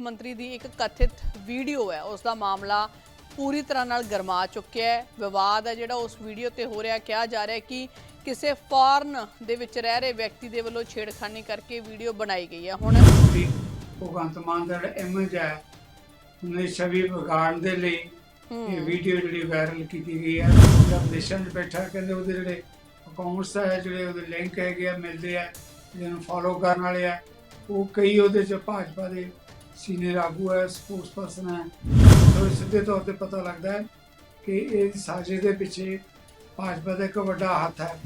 ਮੁੱਖ ਮੰਤਰੀ ਦੀ ਇੱਕ ਕਥਿਤ ਵੀਡੀਓ ਹੈ ਉਸ ਦਾ ਮਾਮਲਾ ਪੂਰੀ ਤਰ੍ਹਾਂ ਨਾਲ ਗਰਮਾ ਚੁੱਕਿਆ ਹੈ। ਵਿਵਾਦ ਹੈ ਜਿਹੜਾ ਉਸ ਵੀਡੀਓ ਤੇ ਹੋ ਰਿਹਾ ਕਿਹਾ ਜਾ ਰਿਹਾ ਕਿ ਕਿਸੇ ਫਾਰਨ ਦੇ ਵਿੱਚ ਰਹਿ ਰਹੇ ਵਿਅਕਤੀ ਦੇ ਵੱਲੋਂ ਛੇੜਖਾਨੀ ਕਰਕੇ ਵੀਡੀਓ ਬਣਾਈ ਗਈ ਹੈ। ਹੁਣ ਭਗਵੰਤ ਮਾਨ ਦਾ ਜਿਹੜਾ ਇਮੇਜ ਹੈ ਉਹਨੇ ਛਵੀ ਵਿਗਾੜਨ ਦੇ ਲਈ ਇਹ ਵੀਡੀਓ ਜਿਹੜੀ ਵਾਇਰਲ ਕੀਤੀ ਗਈ ਹੈ। ਵਿਦੇਸ਼ਾਂ 'ਚ ਬੈਠਾ ਕਹਿੰਦੇ ਉਹਦੇ ਜਿਹੜੇ ਅਕਾਊਂਟਸ ਹੈ ਜਿਹੜੇ ਉਹਦੇ ਲਿੰਕ ਹੈਗੇ ਆ ਮਿਲਦੇ ਆ ਜਿਹਨੂੰ ਫੋਲੋ ਕਰਨ ਵਾਲੇ ਆ ਉਹ ਕਈ ਉਹਦੇ 'ਚ ਭਾਜਪਾ ਦੇ ਸੀਨੀਅਰ ਆਗੂ ਹੈ ਸਪੋਰਟਸ ਪਰਸਨ ਹੈ। ਤੋਂ ਸਿੱਧੇ ਤੌਰ ਤੇ ਪਤਾ ਲੱਗਦਾ ਹੈ ਕਿ ਇਹ ਸਾਜ਼ਿਸ਼ ਦੇ ਪਿੱਛੇ ਭਾਜਪਾ ਦਾ ਇੱਕ ਵੱਡਾ ਹੱਥ ਹੈ।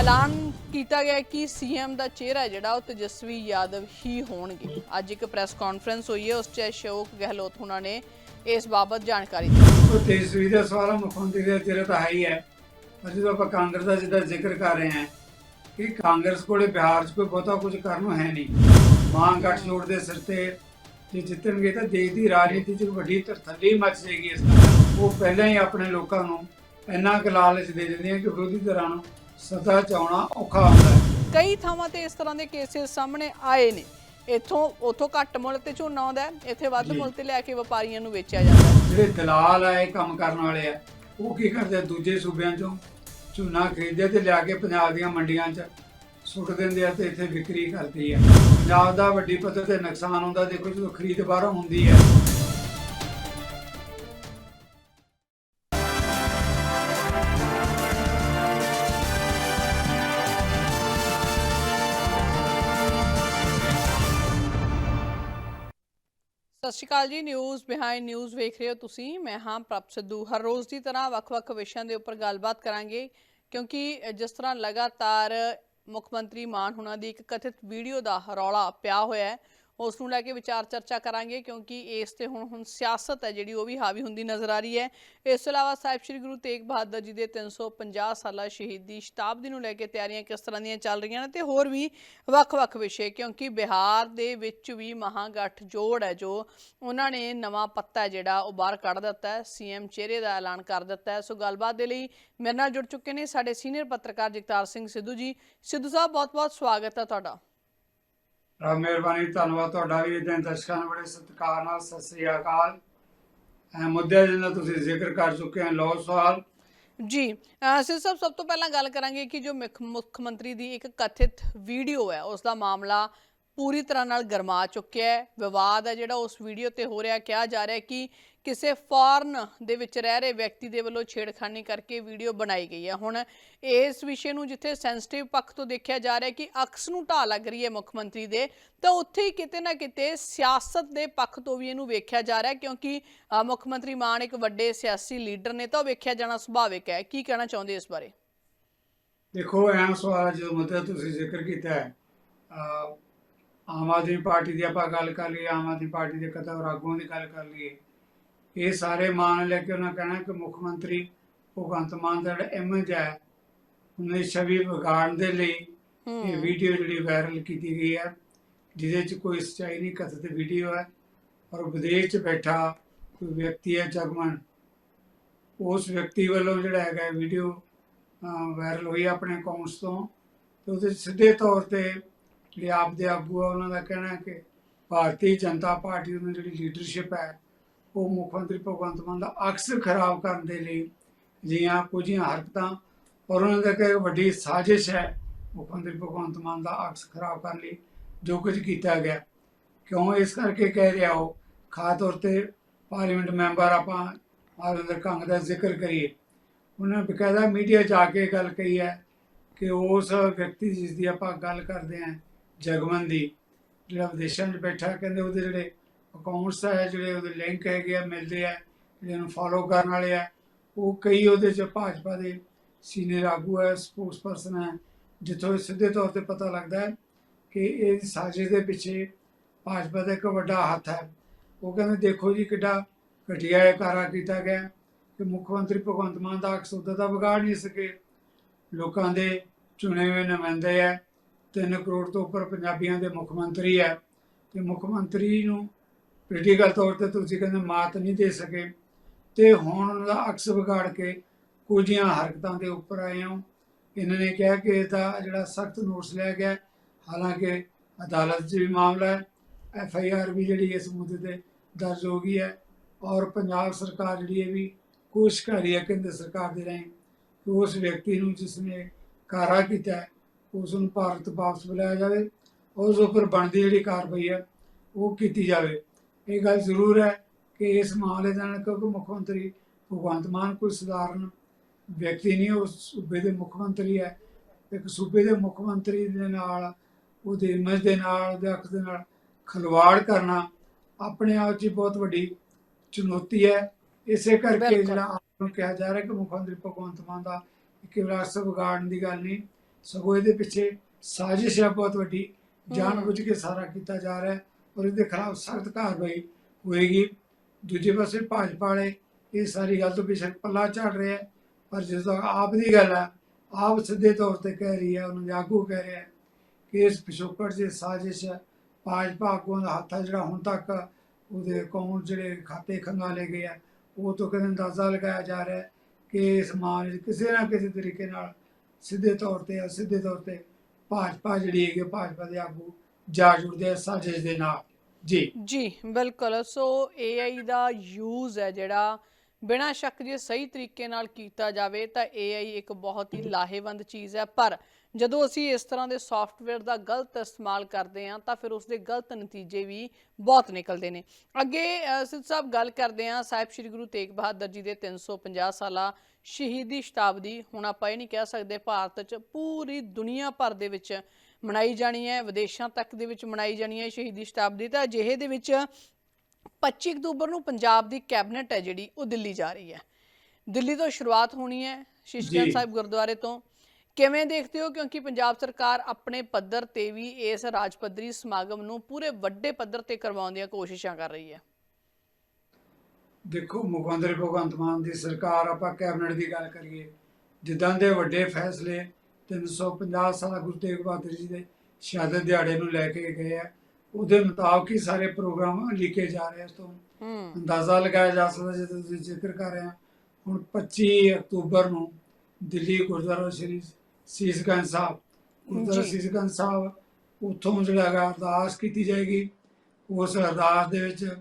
ਐਲਾਨ ਕੀਤਾ ਗਿਆ ਕਿ ਸੀਐਮ ਦਾ ਚਿਹਰਾ ਜਿਹੜਾ ਉਹ ਤੇਜਸਵੀ ਯਾਦਵ ਹੀ ਹੋਣਗੇ। ਅੱਜ ਇੱਕ ਪ੍ਰੈਸ ਕਾਨਫਰੰਸ ਹੋਈ ਹੈ ਉਸ 'ਚ ਅਸ਼ੋਕ ਗਹਿਲੋਤ ਉਹਨਾਂ ਨੇ ਇਸ ਬਾਬਤ ਜਾਣਕਾਰੀ ਦਿੱਤੀ। ਉਹ ਤੇਜਸਵੀ ਦਾ ਸਵਾਲ ਮੁੱਖ ਮੰਤਰੀ ਦਾ ਚਿਹਰਾ ਤਾਂ ਹੈ ਹੀ ਹੈ। ਪਰ ਜਦੋਂ ਆਪਾਂ ਕਾਂਗਰਸ ਦਾ ਜਿੱਦਾਂ ਜ਼ਿਕਰ ਕਰ ਰਹੇ ਹਾਂ ਕਿ ਕਾਂਗਰਸ ਕੋਲੇ ਬਿਹਾਰ 'ਚ ਕੋਈ ਬਹੁਤਾ ਕੁਝ ਕਰਨ ਨੂੰ ਹੈ ਨਹੀਂ। ਮਾਂ ਗੱਠਜੋੜ ਦੇ ਸਿਰ ਤੇ ਜੇ ਜਿੱਤਣਗੇ ਤਾਂ ਦੇਸ਼ ਦੀ ਰਾਜਨੀਤੀ 'ਚ ਵੱਡੀ ਤਰਥੱਲੀ ਮਚ ਜਾਏਗੀ ਇਸ ਨਾਲ ਉਹ ਪਹਿਲਾਂ ਹੀ ਆਪਣੇ ਲੋਕਾਂ ਨੂੰ ਇੰਨਾ ਕੁ ਲਾਲਚ ਦੇ ਦਿੰਦੇ ਆ ਕਿ ਵਿਰੋਧੀ ਧਿਰਾਂ ਨੂੰ ਸੱਤਾ ਚਾਉਣਾ ਔਖਾ ਹੁੰਦਾ ਹੈ। ਕਈ ਥਾਵਾਂ ਤੇ ਇਸ ਤਰ੍ਹਾਂ ਦੇ ਕੇਸਿਸ ਸਾਹਮਣੇ ਆਏ ਨੇ। ਇੱਥੋਂ ਉਥੋਂ ਘੱਟ ਮੁੱਲ ਤੇ ਝੋਨਾ ਆਉਂਦਾ ਹੈ, ਇੱਥੇ ਵੱਧ। ਮੁੱਲ ਤੇ ਲੈ ਕੇ ਵਪਾਰੀਆਂ ਨੂੰ ਵੇਚਿਆ ਜਾਂਦਾ ਹੈ। ਜਿਹੜੇ ਦਲਾਲ ਆ ਇਹ ਕੰਮ ਕਰਨ ਵਾਲੇ ਆ ਉਹ ਕੀ ਕਰਦੇ ਆ? ਦੂਜੇ ਸੂਬਿਆਂ ਚੋਂ ਝੋਨਾ ਖਰੀਦਦੇ ਤੇ ਲਿਆ ਕੇ ਪੰਜਾਬ ਦੀਆਂ ਮੰਡੀਆਂ 'ਚ ਸੁੱਟ ਦਿੰਦੇ ਆ ਤੇ ਇੱਥੇ ਵਿਕਰੀ ਕਰਦੀ ਆ। ਪੰਜਾਬ ਦਾ ਵੱਡੀ ਪੱਧਰ ਤੇ ਨੁਕਸਾਨ ਹੁੰਦਾ, ਦੇਖੋ ਜਦੋਂ ਖਰੀਦ ਬਾਹਰੋਂ ਹੁੰਦੀ ਹੈ ਸਤਿ ਸ਼੍ਰੀ ਅਕਾਲ ਜੀ, ਨਿਊਜ਼, ਬਿਹਾਈਂਡ ਨਿਊਜ਼ ਵੇਖ ਰਹੇ ਹੋ ਤੁਸੀਂ। ਮੈਂ ਹਾਂ ਪ੍ਰਭ ਸਿੱਧੂ। ਹਰ ਰੋਜ਼ ਦੀ ਤਰ੍ਹਾਂ ਵੱਖ-ਵੱਖ ਵਿਸ਼ਿਆਂ ਦੇ ਉੱਪਰ ਗੱਲਬਾਤ ਕਰਾਂਗੇ, ਕਿਉਂਕਿ ਜਿਸ ਤਰ੍ਹਾਂ ਲਗਾਤਾਰ ਮੁੱਖ ਮੰਤਰੀ ਮਾਨ ਹੁਣਾਂ ਦੀ ਇੱਕ ਕਥਿਤ ਵੀਡੀਓ ਦਾ ਰੌਲਾ ਪਿਆ ਹੋਇਆ ਹੈ। ਉਸ ਨੂੰ ਲੈ ਕੇ ਵਿਚਾਰ ਚਰਚਾ ਕਰਾਂਗੇ ਕਿਉਂਕਿ ਇਸ ਤੇ ਹੁਣ ਹੁਣ ਸਿਆਸਤ ਹੈ ਜਿਹੜੀ, ਉਹ ਵੀ ਹਾਵੀ ਹੁੰਦੀ ਨਜ਼ਰ ਆ ਰਹੀ ਹੈ। ਇਸ ਤੋਂ ਇਲਾਵਾ ਸਾਹਿਬ ਸ੍ਰੀ ਗੁਰੂ ਤੇਗ ਬਹਾਦਰ ਜੀ ਦੇ 350 ਸਾਲਾ ਸ਼ਹੀਦੀ ਸ਼ਤਾਬਦੀ ਨੂੰ ਲੈ ਕੇ ਤਿਆਰੀਆਂ ਕਿਸ ਤਰ੍ਹਾਂ ਦੀਆਂ ਚੱਲ ਰਹੀਆਂ ਨੇ ਤੇ ਹੋਰ ਵੀ ਵੱਖ-ਵੱਖ ਵਿਸ਼ੇ, ਕਿਉਂਕਿ ਬਿਹਾਰ ਦੇ ਵਿੱਚ ਵੀ ਮਹਾਗਠ ਜੋੜ ਹੈ ਜੋ ਉਹਨਾਂ ਨੇ ਨਵਾਂ ਪੱਤਾ ਹੈ ਜਿਹੜਾ, ਉਹ ਬਾਹਰ ਕੱਢ ਦਿੱਤਾ ਹੈ, ਸੀਐਮ ਚਿਹਰੇ ਦਾ ਐਲਾਨ ਕਰ ਦਿੱਤਾ ਹੈ। ਸੋ ਗੱਲਬਾਤ ਦੇ ਲਈ ਮੇਰੇ ਨਾਲ ਜੁੜ ਚੁੱਕੇ ਨੇ ਸਾਡੇ ਸੀਨੀਅਰ ਪੱਤਰਕਾਰ ਜਗਤਾਰ ਸਿੰਘ ਸਿੱਧੂ ਜੀ। ਸਿੱਧੂ ਸਾਹਿਬ, ਬਹੁਤ-ਬਹੁਤ ਸਵਾਗਤ ਹੈ ਤੁਹਾਡਾ। ਰਾਮ ਮਿਹਰਬਾਨੀ, ਧੰਨਵਾਦ ਤੁਹਾਡਾ ਵੀ ਇਦਾਂ ਦਰਸ਼ਕਾਂ ਨੂੰ ਬੜੇ ਸਤਿਕਾਰ ਨਾਲ, ਸਤਿ ਸ੍ਰੀ ਅਕਾਲ। ਇਹ ਮੁੱਦੇ ਜਿਹਨਾਂ ਤੁਸੀਂ ਜ਼ਿਕਰ ਕਰ ਚੁੱਕੇ ਹੋ ਲੋ ਸਵਾਲ। ਜੀ, ਅਹ ਸਿੱਧੂ ਸਭ ਤੋਂ ਪਹਿਲਾਂ ਗੱਲ ਕਰਾਂਗੇ ਕਿ ਜੋ ਮੁੱਖ- ਮੁੱਖ ਮੰਤਰੀ ਦੀ ਇੱਕ ਕਥਿਤ ਵੀਡੀਓ ਹੈ ਉਸ ਦਾ ਮਾਮਲਾ ਪੂਰੀ ਤਰ੍ਹਾਂ ਨਾਲ ਗਰਮਾ ਚੁੱਕਿਆ ਹੈ। ਵਿਵਾਦ ਹੈ ਜਿਹੜਾ ਉਸ ਵੀਡੀਓ ਤੇ ਹੋ ਰਿਹਾ ਕਿਹਾ ਜਾ ਰਿਹਾ ਕਿ ਕਿਸੇ ਫਾਰਨ ਦੇ ਵਿੱਚ ਰਹਿ ਰਹੇ ਵਿਅਕਤੀ ਦੇ ਵੱਲੋਂ ਛੇੜਖਾਨੀ ਕਰਕੇ ਵੀਡੀਓ ਬਣਾਈ ਗਈ ਹੈ। ਹੁਣ ਇਸ ਵਿਸ਼ੇ ਨੂੰ ਜਿੱਥੇ ਸੈਂਸਿਟਿਵ ਪੱਖ ਤੋਂ ਦੇਖਿਆ ਜਾ ਰਿਹਾ ਕਿ ਅਕਸ ਨੂੰ ਢਾਹ ਲੱਗ ਰਹੀ ਹੈ ਮੁੱਖ ਮੰਤਰੀ ਦੇ, ਤਾਂ ਉੱਥੇ ਹੀ ਕਿਤੇ ਨਾ ਕਿਤੇ ਸਿਆਸਤ ਦੇ ਪੱਖ ਤੋਂ ਵੀ ਇਹਨੂੰ ਵੇਖਿਆ ਜਾ ਰਿਹਾ ਕਿਉਂਕਿ ਮੁੱਖ ਮੰਤਰੀ ਮਾਨ ਇੱਕ ਵੱਡੇ ਸਿਆਸੀ ਲੀਡਰ ਨੇ, ਤਾਂ ਉਹ ਵੇਖਿਆ ਜਾਣਾ ਸੁਭਾਵਿਕ ਹੈ। ਕੀ ਕਹਿਣਾ ਚਾਹੁੰਦੇ ਇਸ ਬਾਰੇ? ਦੇਖੋ ਐਂ ਸਵਾਲ ਜਦੋਂ ਮਤਲਬ ਤੁਸੀਂ ਜ਼ਿਕਰ ਕੀਤਾ ਹੈ ਆਮ ਆਦਮੀ ਪਾਰਟੀ ਦੀ ਆਪਾਂ ਗੱਲ ਕਰ ਲਈਏ ਆਮ ਆਦਮੀ ਪਾਰਟੀ ਦੇ ਕਥਾ ਆਗੂਆਂ ਦੀ ਗੱਲ ਕਰ ਲਈਏ। ਇਹ ਸਾਰੇ ਮਾਨ ਲੈ ਕੇ ਉਹਨਾਂ ਕਹਿਣਾ ਕਿ ਮੁੱਖ ਮੰਤਰੀ ਭਗਵੰਤ ਮਾਨ ਦਾ ਜਿਹੜਾ ਇਮੇਜ ਹੈ ਉਹਨੇ ਛਵੀ ਵਿਗਾੜਨ ਦੇ ਲਈ ਇਹ ਵੀਡੀਓ ਜਿਹੜੀ ਵਾਇਰਲ ਕੀਤੀ ਗਈ ਹੈ ਜਿਹਦੇ 'ਚ ਕੋਈ ਸੱਚਾਈ ਨਹੀਂ ਕਥਿਤ ਵੀਡੀਓ ਹੈ ਔਰ ਵਿਦੇਸ਼ 'ਚ ਬੈਠਾ ਕੋਈ ਵਿਅਕਤੀ ਹੈ ਜਗਮਨ ਉਸ ਵਿਅਕਤੀ ਵੱਲੋਂ ਜਿਹੜਾ ਹੈਗਾ ਵੀਡੀਓ ਵਾਇਰਲ ਹੋਈ ਆਪਣੇ ਅਕਾਊਂਟਸ ਤੋਂ ਤੇ ਉਹਦੇ ਸਿੱਧੇ ਤੌਰ ਤੇ ਜਿਹੜੇ ਆਪ ਦੇ ਆਗੂ ਆ, ਉਹਨਾਂ ਦਾ ਕਹਿਣਾ ਹੈ ਕਿ ਭਾਰਤੀ ਜਨਤਾ ਪਾਰਟੀ ਦੀ ਜਿਹੜੀ ਲੀਡਰਸ਼ਿਪ ਹੈ, ਉਹ ਮੁੱਖ ਮੰਤਰੀ ਭਗਵੰਤ ਮਾਨ ਦਾ ਅਕਸ ਖਰਾਬ ਕਰਨ ਦੇ ਲਈ ਜੀਆਂ ਕੁਝੀਆਂ ਹਰਕਤਾਂ ਔਰ ਉਹਨਾਂ ਦਾ ਕਿ ਵੱਡੀ ਸਾਜ਼ਿਸ਼ ਹੈ, ਮੁੱਖ ਮੰਤਰੀ ਭਗਵੰਤ ਮਾਨ ਦਾ ਅਕਸ ਖਰਾਬ ਕਰਨ ਲਈ ਜੋ ਕੁਝ ਕੀਤਾ ਗਿਆ। ਕਿਉਂ ਇਸ ਕਰਕੇ ਕਹਿ ਰਿਹਾ ਉਹ? ਖਾਸ ਤੌਰ ਤੇ ਪਾਰਲੀਮੈਂਟ ਮੈਂਬਰ ਆਪਾਂ ਮਾਰਵਿੰਦਰ ਕੰਗ ਦਾ ਜ਼ਿਕਰ ਕਰੀਏ। ਉਹਨਾਂ ਬਕਾਇਦਾ ਮੀਡੀਆ 'ਚ ਆ ਕੇ ਗੱਲ ਕਹੀ ਹੈ ਕਿ ਉਸ ਵਿਅਕਤੀ ਜਿਸ ਦੀ ਆਪਾਂ ਗੱਲ ਕਰਦੇ ਹਾਂ ਜਗਮਨ ਦੀ, ਜਿਹੜਾ ਵਿਦੇਸ਼ਾਂ 'ਚ ਬੈਠਾ, ਕਹਿੰਦੇ ਉਹਦੇ ਜਿਹੜੇ ਅਕਾਊਂਟਸ ਹੈ ਜਿਹੜੇ ਉਹਦੇ ਲਿੰਕ ਹੈਗੇ ਆ, ਮਿਲਦੇ ਆ ਜਿਹਨੂੰ ਫੋਲੋ ਕਰਨ ਵਾਲੇ ਆ, ਉਹ ਕਈ ਉਹਦੇ 'ਚ ਭਾਜਪਾ ਦੇ ਸੀਨੀਅਰ ਆਗੂ ਹੈ ਸਪੋਰਟਸ ਪਰਸਨ ਹੈ ਜਿੱਥੋਂ ਇਹ ਸਿੱਧੇ ਤੌਰ ਤੇ ਪਤਾ ਲੱਗਦਾ ਹੈ ਕਿ ਇਹ ਸਾਜ਼ਿਸ਼ ਦੇ ਪਿੱਛੇ ਭਾਜਪਾ ਦਾ ਇੱਕ ਵੱਡਾ ਹੱਥ ਹੈ। ਉਹ ਕਹਿੰਦੇ, ਦੇਖੋ ਜੀ ਕਿੱਡਾ ਘਟੀਆ ਇਹ ਕਾਰਾ ਕੀਤਾ ਗਿਆ ਕਿ ਮੁੱਖ ਮੰਤਰੀ ਭਗਵੰਤ ਮਾਨ ਦਾ ਅਕਸੂਦਾ ਦਾ ਵਿਗਾੜ ਨਹੀਂ ਸਕੇ। ਲੋਕਾਂ ਦੇ ਚੁਣੇ ਹੋਏ ਨੁਮਾਇੰਦੇ ਹੈ 3 ਕਰੋੜ ਤੋਂ ਉੱਪਰ ਪੰਜਾਬੀਆਂ ਦੇ ਮੁੱਖ ਮੰਤਰੀ ਹੈ ਤੇ ਮੁੱਖ ਮੰਤਰੀ ਨੂੰ ਪੋਲੀਟੀਕਲ ਤੌਰ ਤੇ ਤੁਸੀਂ ਕਹਿੰਦੇ ਮਾਤ ਨਹੀਂ ਦੇ ਸਕੇ ਤੇ ਹੁਣ ਉਹਨਾਂ ਦਾ ਅਕਸ ਵਿਗਾੜ ਕੇ ਕੁਝੀਆਂ ਹਰਕਤਾਂ ਦੇ ਉੱਪਰ ਆਏ ਹੋ। ਇਹਨਾਂ ਨੇ ਕਿਹਾ ਕਿ ਇਹਦਾ ਜਿਹੜਾ ਸਖਤ ਨੋਟਿਸ ਲਿਆ ਗਿਆ, ਹਾਲਾਂਕਿ ਅਦਾਲਤ 'ਚ ਵੀ ਮਾਮਲਾ ਹੈ, ਐਫ ਆਈ ਆਰ ਵੀ ਜਿਹੜੀ ਇਸ ਮੁੱਦੇ ਤੇ ਦਰਜ ਹੋ ਗਈ ਹੈ ਔਰ ਪੰਜਾਬ ਸਰਕਾਰ ਜਿਹੜੀ ਹੈ ਵੀ ਕੋਸ਼ਿਸ਼ ਕਰ ਰਹੀ ਹੈ ਕੇਂਦਰ ਸਰਕਾਰ ਦੇ ਰਾਹੀਂ ਉਸ ਵਿਅਕਤੀ ਨੂੰ ਜਿਸ ਨੇ ਕਾਰਾ ਕੀਤਾ ਉਸ ਨੂੰ ਭਾਰਤ ਵਾਪਸ ਬੁਲਾਇਆ ਜਾਵੇ ਉਸ ਉੱਪਰ ਬਣਦੀ ਜਿਹੜੀ ਕਾਰਵਾਈ ਹੈ ਉਹ ਕੀਤੀ ਜਾਵੇ। ਇਹ ਗੱਲ ਜ਼ਰੂਰ ਹੈ ਕਿ ਇਸ ਮਾਮਲੇ ਦਾ ਕਿਉਂਕਿ ਮੁੱਖ ਮੰਤਰੀ ਭਗਵੰਤ ਮਾਨ ਕੋਈ ਸਧਾਰਨ ਵਿਅਕਤੀ ਨਹੀਂ ਉਹ ਸੂਬੇ ਦੇ ਮੁੱਖ ਮੰਤਰੀ ਹੈ। ਇੱਕ ਸੂਬੇ ਦੇ ਮੁੱਖ ਮੰਤਰੀ ਦੇ ਨਾਲ ਉਹਦੇ ਇਮੇਜ ਦੇ ਨਾਲ ਉਹਦੇ ਹੱਕ ਦੇ ਨਾਲ ਖਲਵਾੜ ਕਰਨਾ ਆਪਣੇ ਆਪ 'ਚ ਬਹੁਤ ਵੱਡੀ ਚੁਣੌਤੀ ਹੈ। ਇਸੇ ਕਰਕੇ। ਜਿਹੜਾ ਆਪ ਨੂੰ ਕਿਹਾ ਜਾ ਰਿਹਾ ਕਿ ਮੁੱਖ ਮੰਤਰੀ ਭਗਵੰਤ ਮਾਨ ਦਾ ਇੱਕ ਵਿਰਾਸਤ ਵਿਗਾੜਨ ਦੀ ਗੱਲ ਨਹੀਂ ਸਗੋਂ ਇਹਦੇ ਪਿੱਛੇ ਸਾਜ਼ਿਸ਼ ਹੈ ਬਹੁਤ ਵੱਡੀ ਜਾਣਬੁੱਝ ਕੇ ਸਾਰਾ ਕੀਤਾ ਜਾ ਰਿਹਾ ਹੈ ਔਰ ਇਹਦੇ ਖਿਲਾਫ ਸਖਤ ਕਾਰਵਾਈ ਹੋਏਗੀ। ਦੂਜੇ ਪਾਸੇ ਭਾਜਪਾ ਵਾਲੇ ਇਹ ਸਾਰੀ ਗੱਲ ਤੋਂ ਬੇਸ਼ੱਕ ਪੱਲਾ ਝਾੜ ਰਿਹਾ ਹੈ ਪਰ ਜਦੋਂ ਆਪ ਦੀ ਗੱਲ ਹੈ ਆਪ ਸਿੱਧੇ ਤੌਰ ਤੇ ਕਹਿ ਰਹੀ ਹੈ ਉਹਨਾਂ ਦੇ ਆਗੂ ਕਹਿ ਰਿਹਾ ਹੈ ਕਿ ਇਸ ਪਿਛੋਕੜ ਦੀ ਸਾਜ਼ਿਸ਼ ਹੈ। ਭਾਜਪਾ ਆਗੂਆਂ ਦਾ ਹੱਥ ਹੈ ਜਿਹੜਾ ਹੁਣ ਤੱਕ ਉਹਦੇ ਅਕਾਊਂਟ ਜਿਹੜੇ ਖਾਤੇ ਖੰਗਾਲੇ ਗਏ ਆ ਉਹ ਤੋਂ ਕਹਿੰਦੇ ਅੰਦਾਜ਼ਾ ਲਗਾਇਆ ਜਾ ਰਿਹਾ ਹੈ ਕਿ ਇਸ ਮਾਮਲੇ ਕਿਸੇ ਨਾ ਕਿਸੇ ਤਰੀਕੇ ਨਾਲ ਸਿੱਧੇ ਤੌਰ ਤੇ ਜਾਂ ਤੌਰ ਤੇ ਭਾਜਪਾ ਜਿਹੜੀ ਹੈਗੀ ਭਾਜਪਾ ਦੇ ਆਗੂ ਜਾ ਜੁੜਦੇ ਸਾਜ਼ਿਸ਼ ਦੇ ਨਾਲ। ਜੀ। ਜੀ, ਬਿਲਕੁਲ। ਸੋ AI ਦਾ ਯੂਜ਼ ਹੈ ਜਿਹੜਾ ਬਿਨਾਂ ਸ਼ੱਕ ਜੇ ਸਹੀ ਤਰੀਕੇ ਨਾਲ ਕੀਤਾ ਜਾਵੇ ਤਾਂ AI ਇੱਕ ਬਹੁਤ ਹੀ ਲਾਹੇਵੰਦ ਚੀਜ਼ ਹੈ। ਪਰ ਜਦੋਂ ਅਸੀਂ ਇਸ ਤਰ੍ਹਾਂ ਦੇ ਸੌਫਟਵੇਅਰ ਦਾ ਗਲਤ ਇਸਤੇਮਾਲ ਕਰਦੇ ਹਾਂ ਤਾਂ ਫਿਰ ਉਸ ਦੇ ਗਲਤ ਨਤੀਜੇ ਵੀ ਬਹੁਤ ਨਿਕਲਦੇ ਨੇ। ਅੱਗੇ ਸਿੱਧ ਸਾਹਿਬ ਗੱਲ ਕਰਦੇ ਹਾਂ ਸਾਹਿਬ ਸ੍ਰੀ ਗੁਰੂ ਤੇਗ ਬਹਾਦਰ ਜੀ ਦੇ 350 ਸਾਲਾ ਸ਼ਹੀਦੀ ਸ਼ਤਾਬਦੀ। ਹੁਣ ਆਪਾਂ ਇਹ ਨਹੀਂ ਕਹਿ ਸਕਦੇ ਭਾਰਤ 'ਚ ਪੂਰੀ ਦੁਨੀਆ ਭਰ ਦੇ ਵਿੱਚ ਮਨਾਈ ਜਾਣੀ ਹੈ ਵਿਦੇਸ਼ਾਂ ਤੱਕ ਦੇ ਵਿੱਚ ਮਨਾਈ ਜਾਣੀ ਹੈ ਸ਼ਹੀਦੀ ਸ਼ਤਾਬਦੀ। ਤਾਂ ਅਜਿਹੇ ਦੇ ਵਿੱਚ 25 ਅਕਤੂਬਰ ਨੂੰ ਪੰਜਾਬ ਦੀ ਕੈਬਨਿਟ ਹੈ ਜਿਹੜੀ ਉਹ ਦਿੱਲੀ ਜਾ ਰਹੀ ਹੈ। ਦਿੱਲੀ ਤੋਂ ਸ਼ੁਰੂਆਤ ਹੋਣੀ ਹੈ ਸ਼ਿਸ਼ਕਨ ਜੀ। ਸਾਹਿਬ ਗੁਰਦੁਆਰੇ ਤੋਂ। ਕਿਵੇਂ ਦੇਖਦੇ ਹੋ? ਕਿਉਂਕਿ ਪੰਜਾਬ ਸਰਕਾਰ ਆਪਣੇ ਪੱਧਰ ਤੇ ਵੀ ਇਸ ਰਾਜ ਪੱਧਰੀ ਸਮਾਗਮ ਨੂੰ ਪੂਰੇ ਵੱਡੇ ਪੱਧਰ ਤੇ ਕਰਵਾਉਣ ਦੀਆਂ ਕੋਸ਼ਿਸ਼ਾਂ ਕਰ ਰਹੀ ਹੈ। ਦੇਖੋ ਮੁੱਖ ਮੰਤਰੀ ਭਗਵੰਤ ਮਾਨ ਦੀ ਸਰਕਾਰ ਆਪਾਂ ਕੈਬਨਿਟ ਦੀ ਗੱਲ ਕਰੀਏ ਜਿੱਦਾਂ ਦੇ ਵੱਡੇ ਫੈਸਲੇ 350 ਸਾਲਾ ਗੁਰੂ ਤੇਗ ਬਹਾਦਰ ਜੀ ਦੇ ਸ਼ਹਾਦਤ ਦਿਹਾੜੇ ਨੂੰ ਲੈ ਕੇ ਗਏ ਆ ਉਹਦੇ ਮੁਤਾਬਕ ਹੀ ਸਾਰੇ ਪ੍ਰੋਗਰਾਮ ਲਿਖੇ ਜਾ ਰਹੇ ਆ ਇਸ ਤੋਂ ਅੰਦਾਜ਼ਾ ਲਗਾਇਆ ਜਾ ਸਕਦਾ ਜਦੋਂ ਤੁਸੀਂ ਜ਼ਿਕਰ ਕਰ ਰਹੇ ਹੋ ਹੁਣ 25 ਅਕਤੂਬਰ ਨੂੰ ਦਿੱਲੀ ਗੁਰਦੁਆਰਾ ਸ਼੍ਰੀ ਸੀਸਗੰਜ ਸਾਹਿਬ। ਗੁਰਦੁਆਰਾ ਜੀ। ਸੀਸਗੰਜ ਸਾਹਿਬ ਉੱਥੋਂ ਜਿਹੜਾ ਹੈਗਾ ਅਰਦਾਸ ਕੀਤੀ ਜਾਏਗੀ। ਉਸ ਅਰਦਾਸ ਦੇ ਵਿੱਚ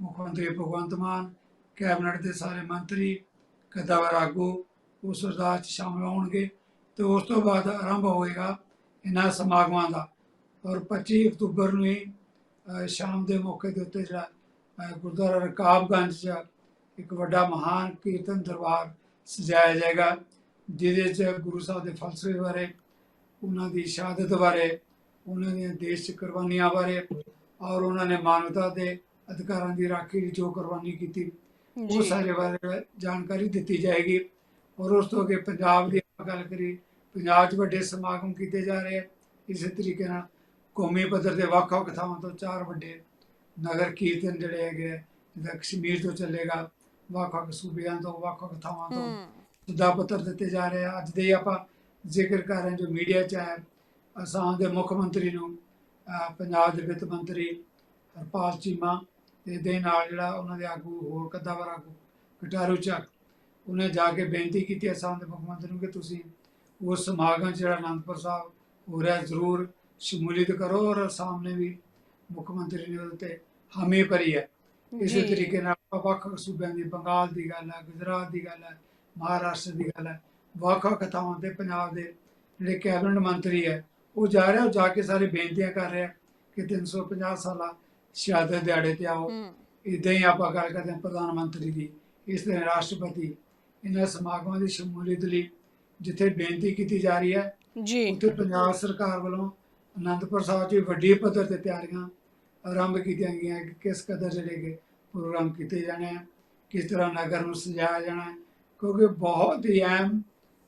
ਮੁੱਖ ਮੰਤਰੀ ਭਗਵੰਤ ਮਾਨ ਕੈਬਨਿਟ ਦੇ ਸਾਰੇ ਮੰਤਰੀ ਕਦਾਵਰ ਆਗੂ ਉਸ ਅਰਦਾਸ 'ਚ ਸ਼ਾਮਲ ਹੋਣਗੇ ਤੇ ਉਸ ਤੋਂ ਬਾਅਦ ਆਰੰਭ ਹੋਏਗਾ ਇਹਨਾਂ ਸਮਾਗਮਾਂ ਦਾ। ਔਰ 25 ਅਕਤੂਬਰ ਨੂੰ ਹੀ ਅਹ, ਸ਼ਾਮ ਦੇ ਮੌਕੇ ਦੇ ਉੱਤੇ ਜਿਹੜਾ ਅਹ, ਗੁਰਦੁਆਰਾ ਰਕਾਬਗੰਜ 'ਚ ਇੱਕ ਵੱਡਾ ਮਹਾਨ ਕੀਰਤਨ ਦਰਬਾਰ ਸਜਾਇਆ ਜਾਏਗਾ। ਜਿਹਦੇ 'ਚ ਗੁਰੂ ਸਾਹਿਬ ਦੇ ਫਲਸਫੇ ਬਾਰੇ ਉਹਨਾਂ ਦੀ ਸ਼ਹਾਦਤ ਬਾਰੇ ਉਹਨਾਂ ਦੀਆਂ ਦੇਸ਼ 'ਚ ਕੁਰਬਾਨੀਆਂ ਬਾਰੇ ਔਰ ਉਹਨਾਂ ਨੇ ਮਾਨਵਤਾ ਦੇ ਅਧਿਕਾਰਾਂ ਦੀ ਰਾਖੀ ਲਈ ਜੋ ਕੁਰਬਾਨੀ ਕੀਤੀ ਉਹ ਸਾਰੇ ਬਾਰੇ ਜਾਣਕਾਰੀ ਦਿੱਤੀ ਜਾਏਗੀ। ਔਰ ਉਸ ਤੋਂ ਅੱਗੇ ਪੰਜਾਬ ਦੀ ਗੱਲ ਕਰੀ ਪੰਜਾਬ 'ਚ ਵੱਡੇ ਸਮਾਗਮ ਕੀਤੇ ਜਾ ਰਹੇ ਇਸੇ ਤਰੀਕੇ ਨਾਲ ਕੌਮੀ ਪੱਧਰ ਦੇ ਵੱਖ-ਵੱਖ ਥਾਵਾਂ ਤੋਂ ਚਾਰ ਵੱਡੇ ਨਗਰ ਕੀਰਤਨ ਜਿਹੜੇ ਹੈਗੇ ਜਿੱਦਾਂ ਕਸ਼ਮੀਰ ਤੋਂ ਚੱਲੇਗਾ ਵੱਖ-ਵੱਖ ਸੂਬਿਆਂ ਤੋਂ ਵੱਖ-ਵੱਖ ਥਾਵਾਂ ਤੋਂ। ਸੱਦਾ ਪੱਤਰ ਦਿੱਤੇ ਜਾ ਰਹੇ ਆ। ਅੱਜ ਦੇ ਆਪਾਂ ਜ਼ਿਕਰ ਕਰ ਰਹੇ ਜੋ ਮੀਡੀਆ 'ਚ ਹੈ। ਅਸਾਮ ਦੇ ਮੁੱਖ ਮੰਤਰੀ ਨੂੰ ਪੰਜਾਬ ਦੇ ਵਿੱਤ ਮੰਤਰੀ ਹਰਪਾਲ ਚੀਮਾ ਤੇ ਦੇ ਨਾਲ ਜਿਹੜਾ ਉਹਨਾਂ ਦੇ ਆਗੂ ਹੋਰ ਕੱਦਾਵਰ ਆਗੂ ਕਟਾਰੂ ਚੱਕ ਉਹਨੇ ਜਾ ਕੇ ਬੇਨਤੀ ਕੀਤੀ ਅਸਾਮ ਦੇ ਮੁੱਖ ਮੰਤਰੀ ਨੂੰ ਕਿ ਤੁਸੀਂ ਉਸ ਸਮਾਗਮ 'ਚ ਜਿਹੜਾ ਅਨੰਦਪੁਰ ਸਾਹਿਬ ਹੋ ਰਿਹਾ ਜ਼ਰੂਰ ਸ਼ਮੂਲੀਅਤ ਕਰੋ ਔਰ ਨੇ ਵੀ ਮੁੱਖ ਮੰਤਰੀ ਨੇ ਉਹਦੇ ਤੇ ਹਾਮੀ ਭਰੀ ਹੈ। ਇਸੇ। ਤਰੀਕੇ ਨਾਲ ਆਪਾਂ ਵੱਖ-ਵੱਖ ਸੂਬਿਆਂ ਦੀ ਬੰਗਾਲ ਦੀ ਗੱਲ ਹੈ ਗੁਜਰਾਤ ਦੀ ਗੱਲ ਹੈ ਮਹਾਰਾਸ਼ਟਰ ਦੀ ਗੱਲ ਹੈ। ਵੱਖ-ਵੱਖ ਥਾਵਾਂ ਤੇ ਪੰਜਾਬ ਦੇ ਜਿਹੜੇ ਕੈਬਨਿਟ ਮੰਤਰੀ ਹੈ ਉਹ ਜਾ ਰਹੇ ਉਹ ਜਾ ਕੇ ਸਾਰੇ ਬੇਨਤੀਆਂ ਕਰ ਰਹੇ ਕਿ 350 ਸਾਲਾ ਸ਼ਹਾਦਤ ਦਿਹਾੜੇ ਤੇ ਆਓ। ਇਦਾਂ ਹੀ ਆਪਾਂ ਗੱਲ ਕਰਦੇ ਹਾਂ ਪ੍ਰਧਾਨ ਮੰਤਰੀ ਦੀ। ਇਸ ਤਰ੍ਹਾਂ ਰਾਸ਼ਟਰਪਤੀ ਇਹਨਾਂ ਸਮਾਗਮਾਂ ਦੀ ਸ਼ਮੂਲੀਅਤ ਲਈ ਜਿੱਥੇ ਬੇਨਤੀ ਕੀਤੀ ਜਾ ਰਹੀ ਹੈ ਜੀ। ਉੱਥੇ ਪੰਜਾਬ ਸਰਕਾਰ ਵੱਲੋਂ ਅਨੰਦਪੁਰ ਸਾਹਿਬ 'ਚ ਵੱਡੀ ਪੱਧਰ ਤੇ ਤਿਆਰੀਆਂ ਆਰੰਭ ਕੀਤੀਆਂ ਗਈਆਂ ਕਿ ਕਿਸ ਕਦਰ ਜਿਹੜੇ ਪ੍ਰੋਗਰਾਮ ਕੀਤੇ ਜਾਣੇ ਆ ਕਿਸ ਤਰ੍ਹਾਂ ਨਗਰ ਨੂੰ ਸਜਾਇਆ ਜਾਣਾ ਹੈ ਕਿਉਂਕਿ ਬਹੁਤ ਹੀ ਅਹਿਮ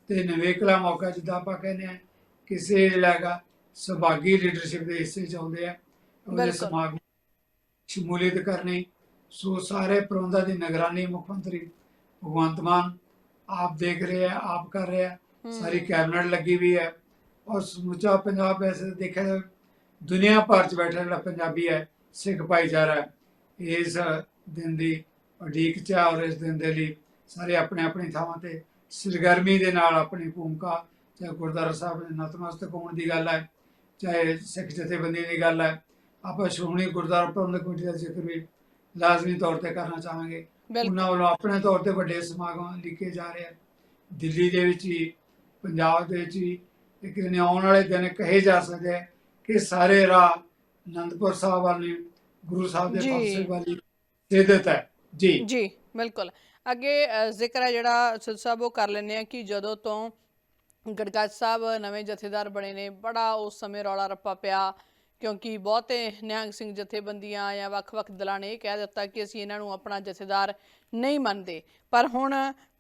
ਤੇ ਨਵੇਕਲਾ ਮੌਕਾ ਜਿੱਦਾਂ ਆਪਾਂ ਕਹਿੰਦੇ ਆ ਕਿਸੇ ਹੈਗਾ ਸੁਭਾਗੀ ਲੀਡਰਸ਼ਿਪ ਦੇ ਹਿੱਸੇ ਚ ਆਉਂਦੇ ਆ ਉਹਦੇ। ਸਮਾਗਮ ਸ਼ਮੂਲੀਅਤ ਕਰਨੀ ਸੋ ਸਾਰੇ ਪ੍ਰਬੰਧਾਂ ਦੀ ਨਿਗਰਾਨੀ ਮੁੱਖ ਮੰਤਰੀ ਭਗਵੰਤ ਮਾਨ ਆਪ ਦੇਖ ਰਹੇ ਆ ਆਪ ਕਰ ਰਹੇ ਆ। ਸਾਰੀ ਕੈਬਨਿਟ ਲੱਗੀ ਵੀ ਹੈ ਔਰ ਸਮੁੱਚਾ ਪੰਜਾਬ ਤਾਂ ਦੇਖਿਆ ਜਾਵੇ ਦੁਨੀਆ ਭਰ ਚ ਬੈਠਾ ਜਿਹੜਾ ਪੰਜਾਬੀ ਹੈ ਸਿੱਖ ਭਾਈਚਾਰਾ ਇਸ ਦਿਨ ਦੀ ਉਡੀਕ ਚ ਔਰ ਇਸ ਦਿਨ ਦੇ ਲਈ ਸਾਰੇ ਆਪਣੇ ਆਪਣੀ ਥਾਵਾਂ ਤੇ ਸਰਗਰਮੀ ਦੇ ਨਾਲ ਆਪਣੀ ਭੂਮਿਕਾ ਚਾਹੇ ਗੁਰਦੁਆਰਾ ਸਾਹਿਬ ਦੇ ਨਤਮਸਤਕ ਹੋਣ ਦੀ ਗੱਲ ਹੈ ਚਾਹੇ ਸਿੱਖ ਜਥੇਬੰਦੀ ਦੀ ਗੱਲ ਹੈ ਆਪਾਂ ਸ਼੍ਰੋਮਣੀ ਗੁਰਦੁਆਰਾ ਪ੍ਰਬੰਧਕ ਕਮੇਟੀ ਦਾ ਜ਼ਿਕਰ ਵੀ ਲਾਜ਼ਮੀ ਤੌਰ ਤੇ ਕਰਨਾ ਚਾਹਾਂਗੇ। ਉਹਨਾਂ ਵੱਲੋਂ ਆਪਣੇ ਤੌਰ ਤੇ ਵੱਡੇ ਸਮਾਗਮ ਲਿਖੇ ਜਾ ਰਹੇ ਆ ਦਿੱਲੀ ਦੇ ਵਿੱਚ ਵੀ ਪੰਜਾਬ ਦੇ ਵਿੱਚ ਵੀ ਇੱਕ ਦਿਨ ਆਉਣ ਵਾਲੇ ਦਿਨ ਕਹੇ ਜਾ ਸਕਦੇ ਕਿ ਸਾਰੇ ਰਾਹ ਅਨੰਦਪੁਰ ਸਾਹਿਬ ਵੱਲ ਗੁਰੂ ਸਾਹਿਬ ਦੇ। ਪਾਸੇ ਵਾਲੀ ਸਿੱਧਤ ਹੈ। ਜੀ। ਜੀ ਬਿਲਕੁਲ। ਅੱਗੇ ਜ਼ਿਕਰ ਹੈ ਜਿਹੜਾ ਸਿੱਧ ਸਾਹਿਬ ਉਹ ਕਰ ਲੈਂਦੇ ਆ ਕਿ ਜਦੋਂ ਤੋਂ ਗੜਗੱਜ ਸਾਹਿਬ ਨਵੇਂ ਜਥੇਦਾਰ ਬਣੇ ਨੇ, ਬੜਾ ਉਸ ਸਮੇਂ ਰੌਲਾ ਰੱਪਾ ਪਿਆ, ਕਿਉਂਕਿ ਬਹੁਤੇ ਨਿਹੰਗ ਸਿੰਘ ਜਥੇਬੰਦੀਆਂ ਜਾਂ ਵੱਖ-ਵੱਖ ਦਲਾਂ ਨੇ ਇਹ ਕਹਿ ਦਿੱਤਾ ਕਿ ਅਸੀਂ ਇਹਨਾਂ ਨੂੰ ਆਪਣਾ ਜਥੇਦਾਰ ਨਹੀਂ ਮੰਨਦੇ। ਪਰ ਹੁਣ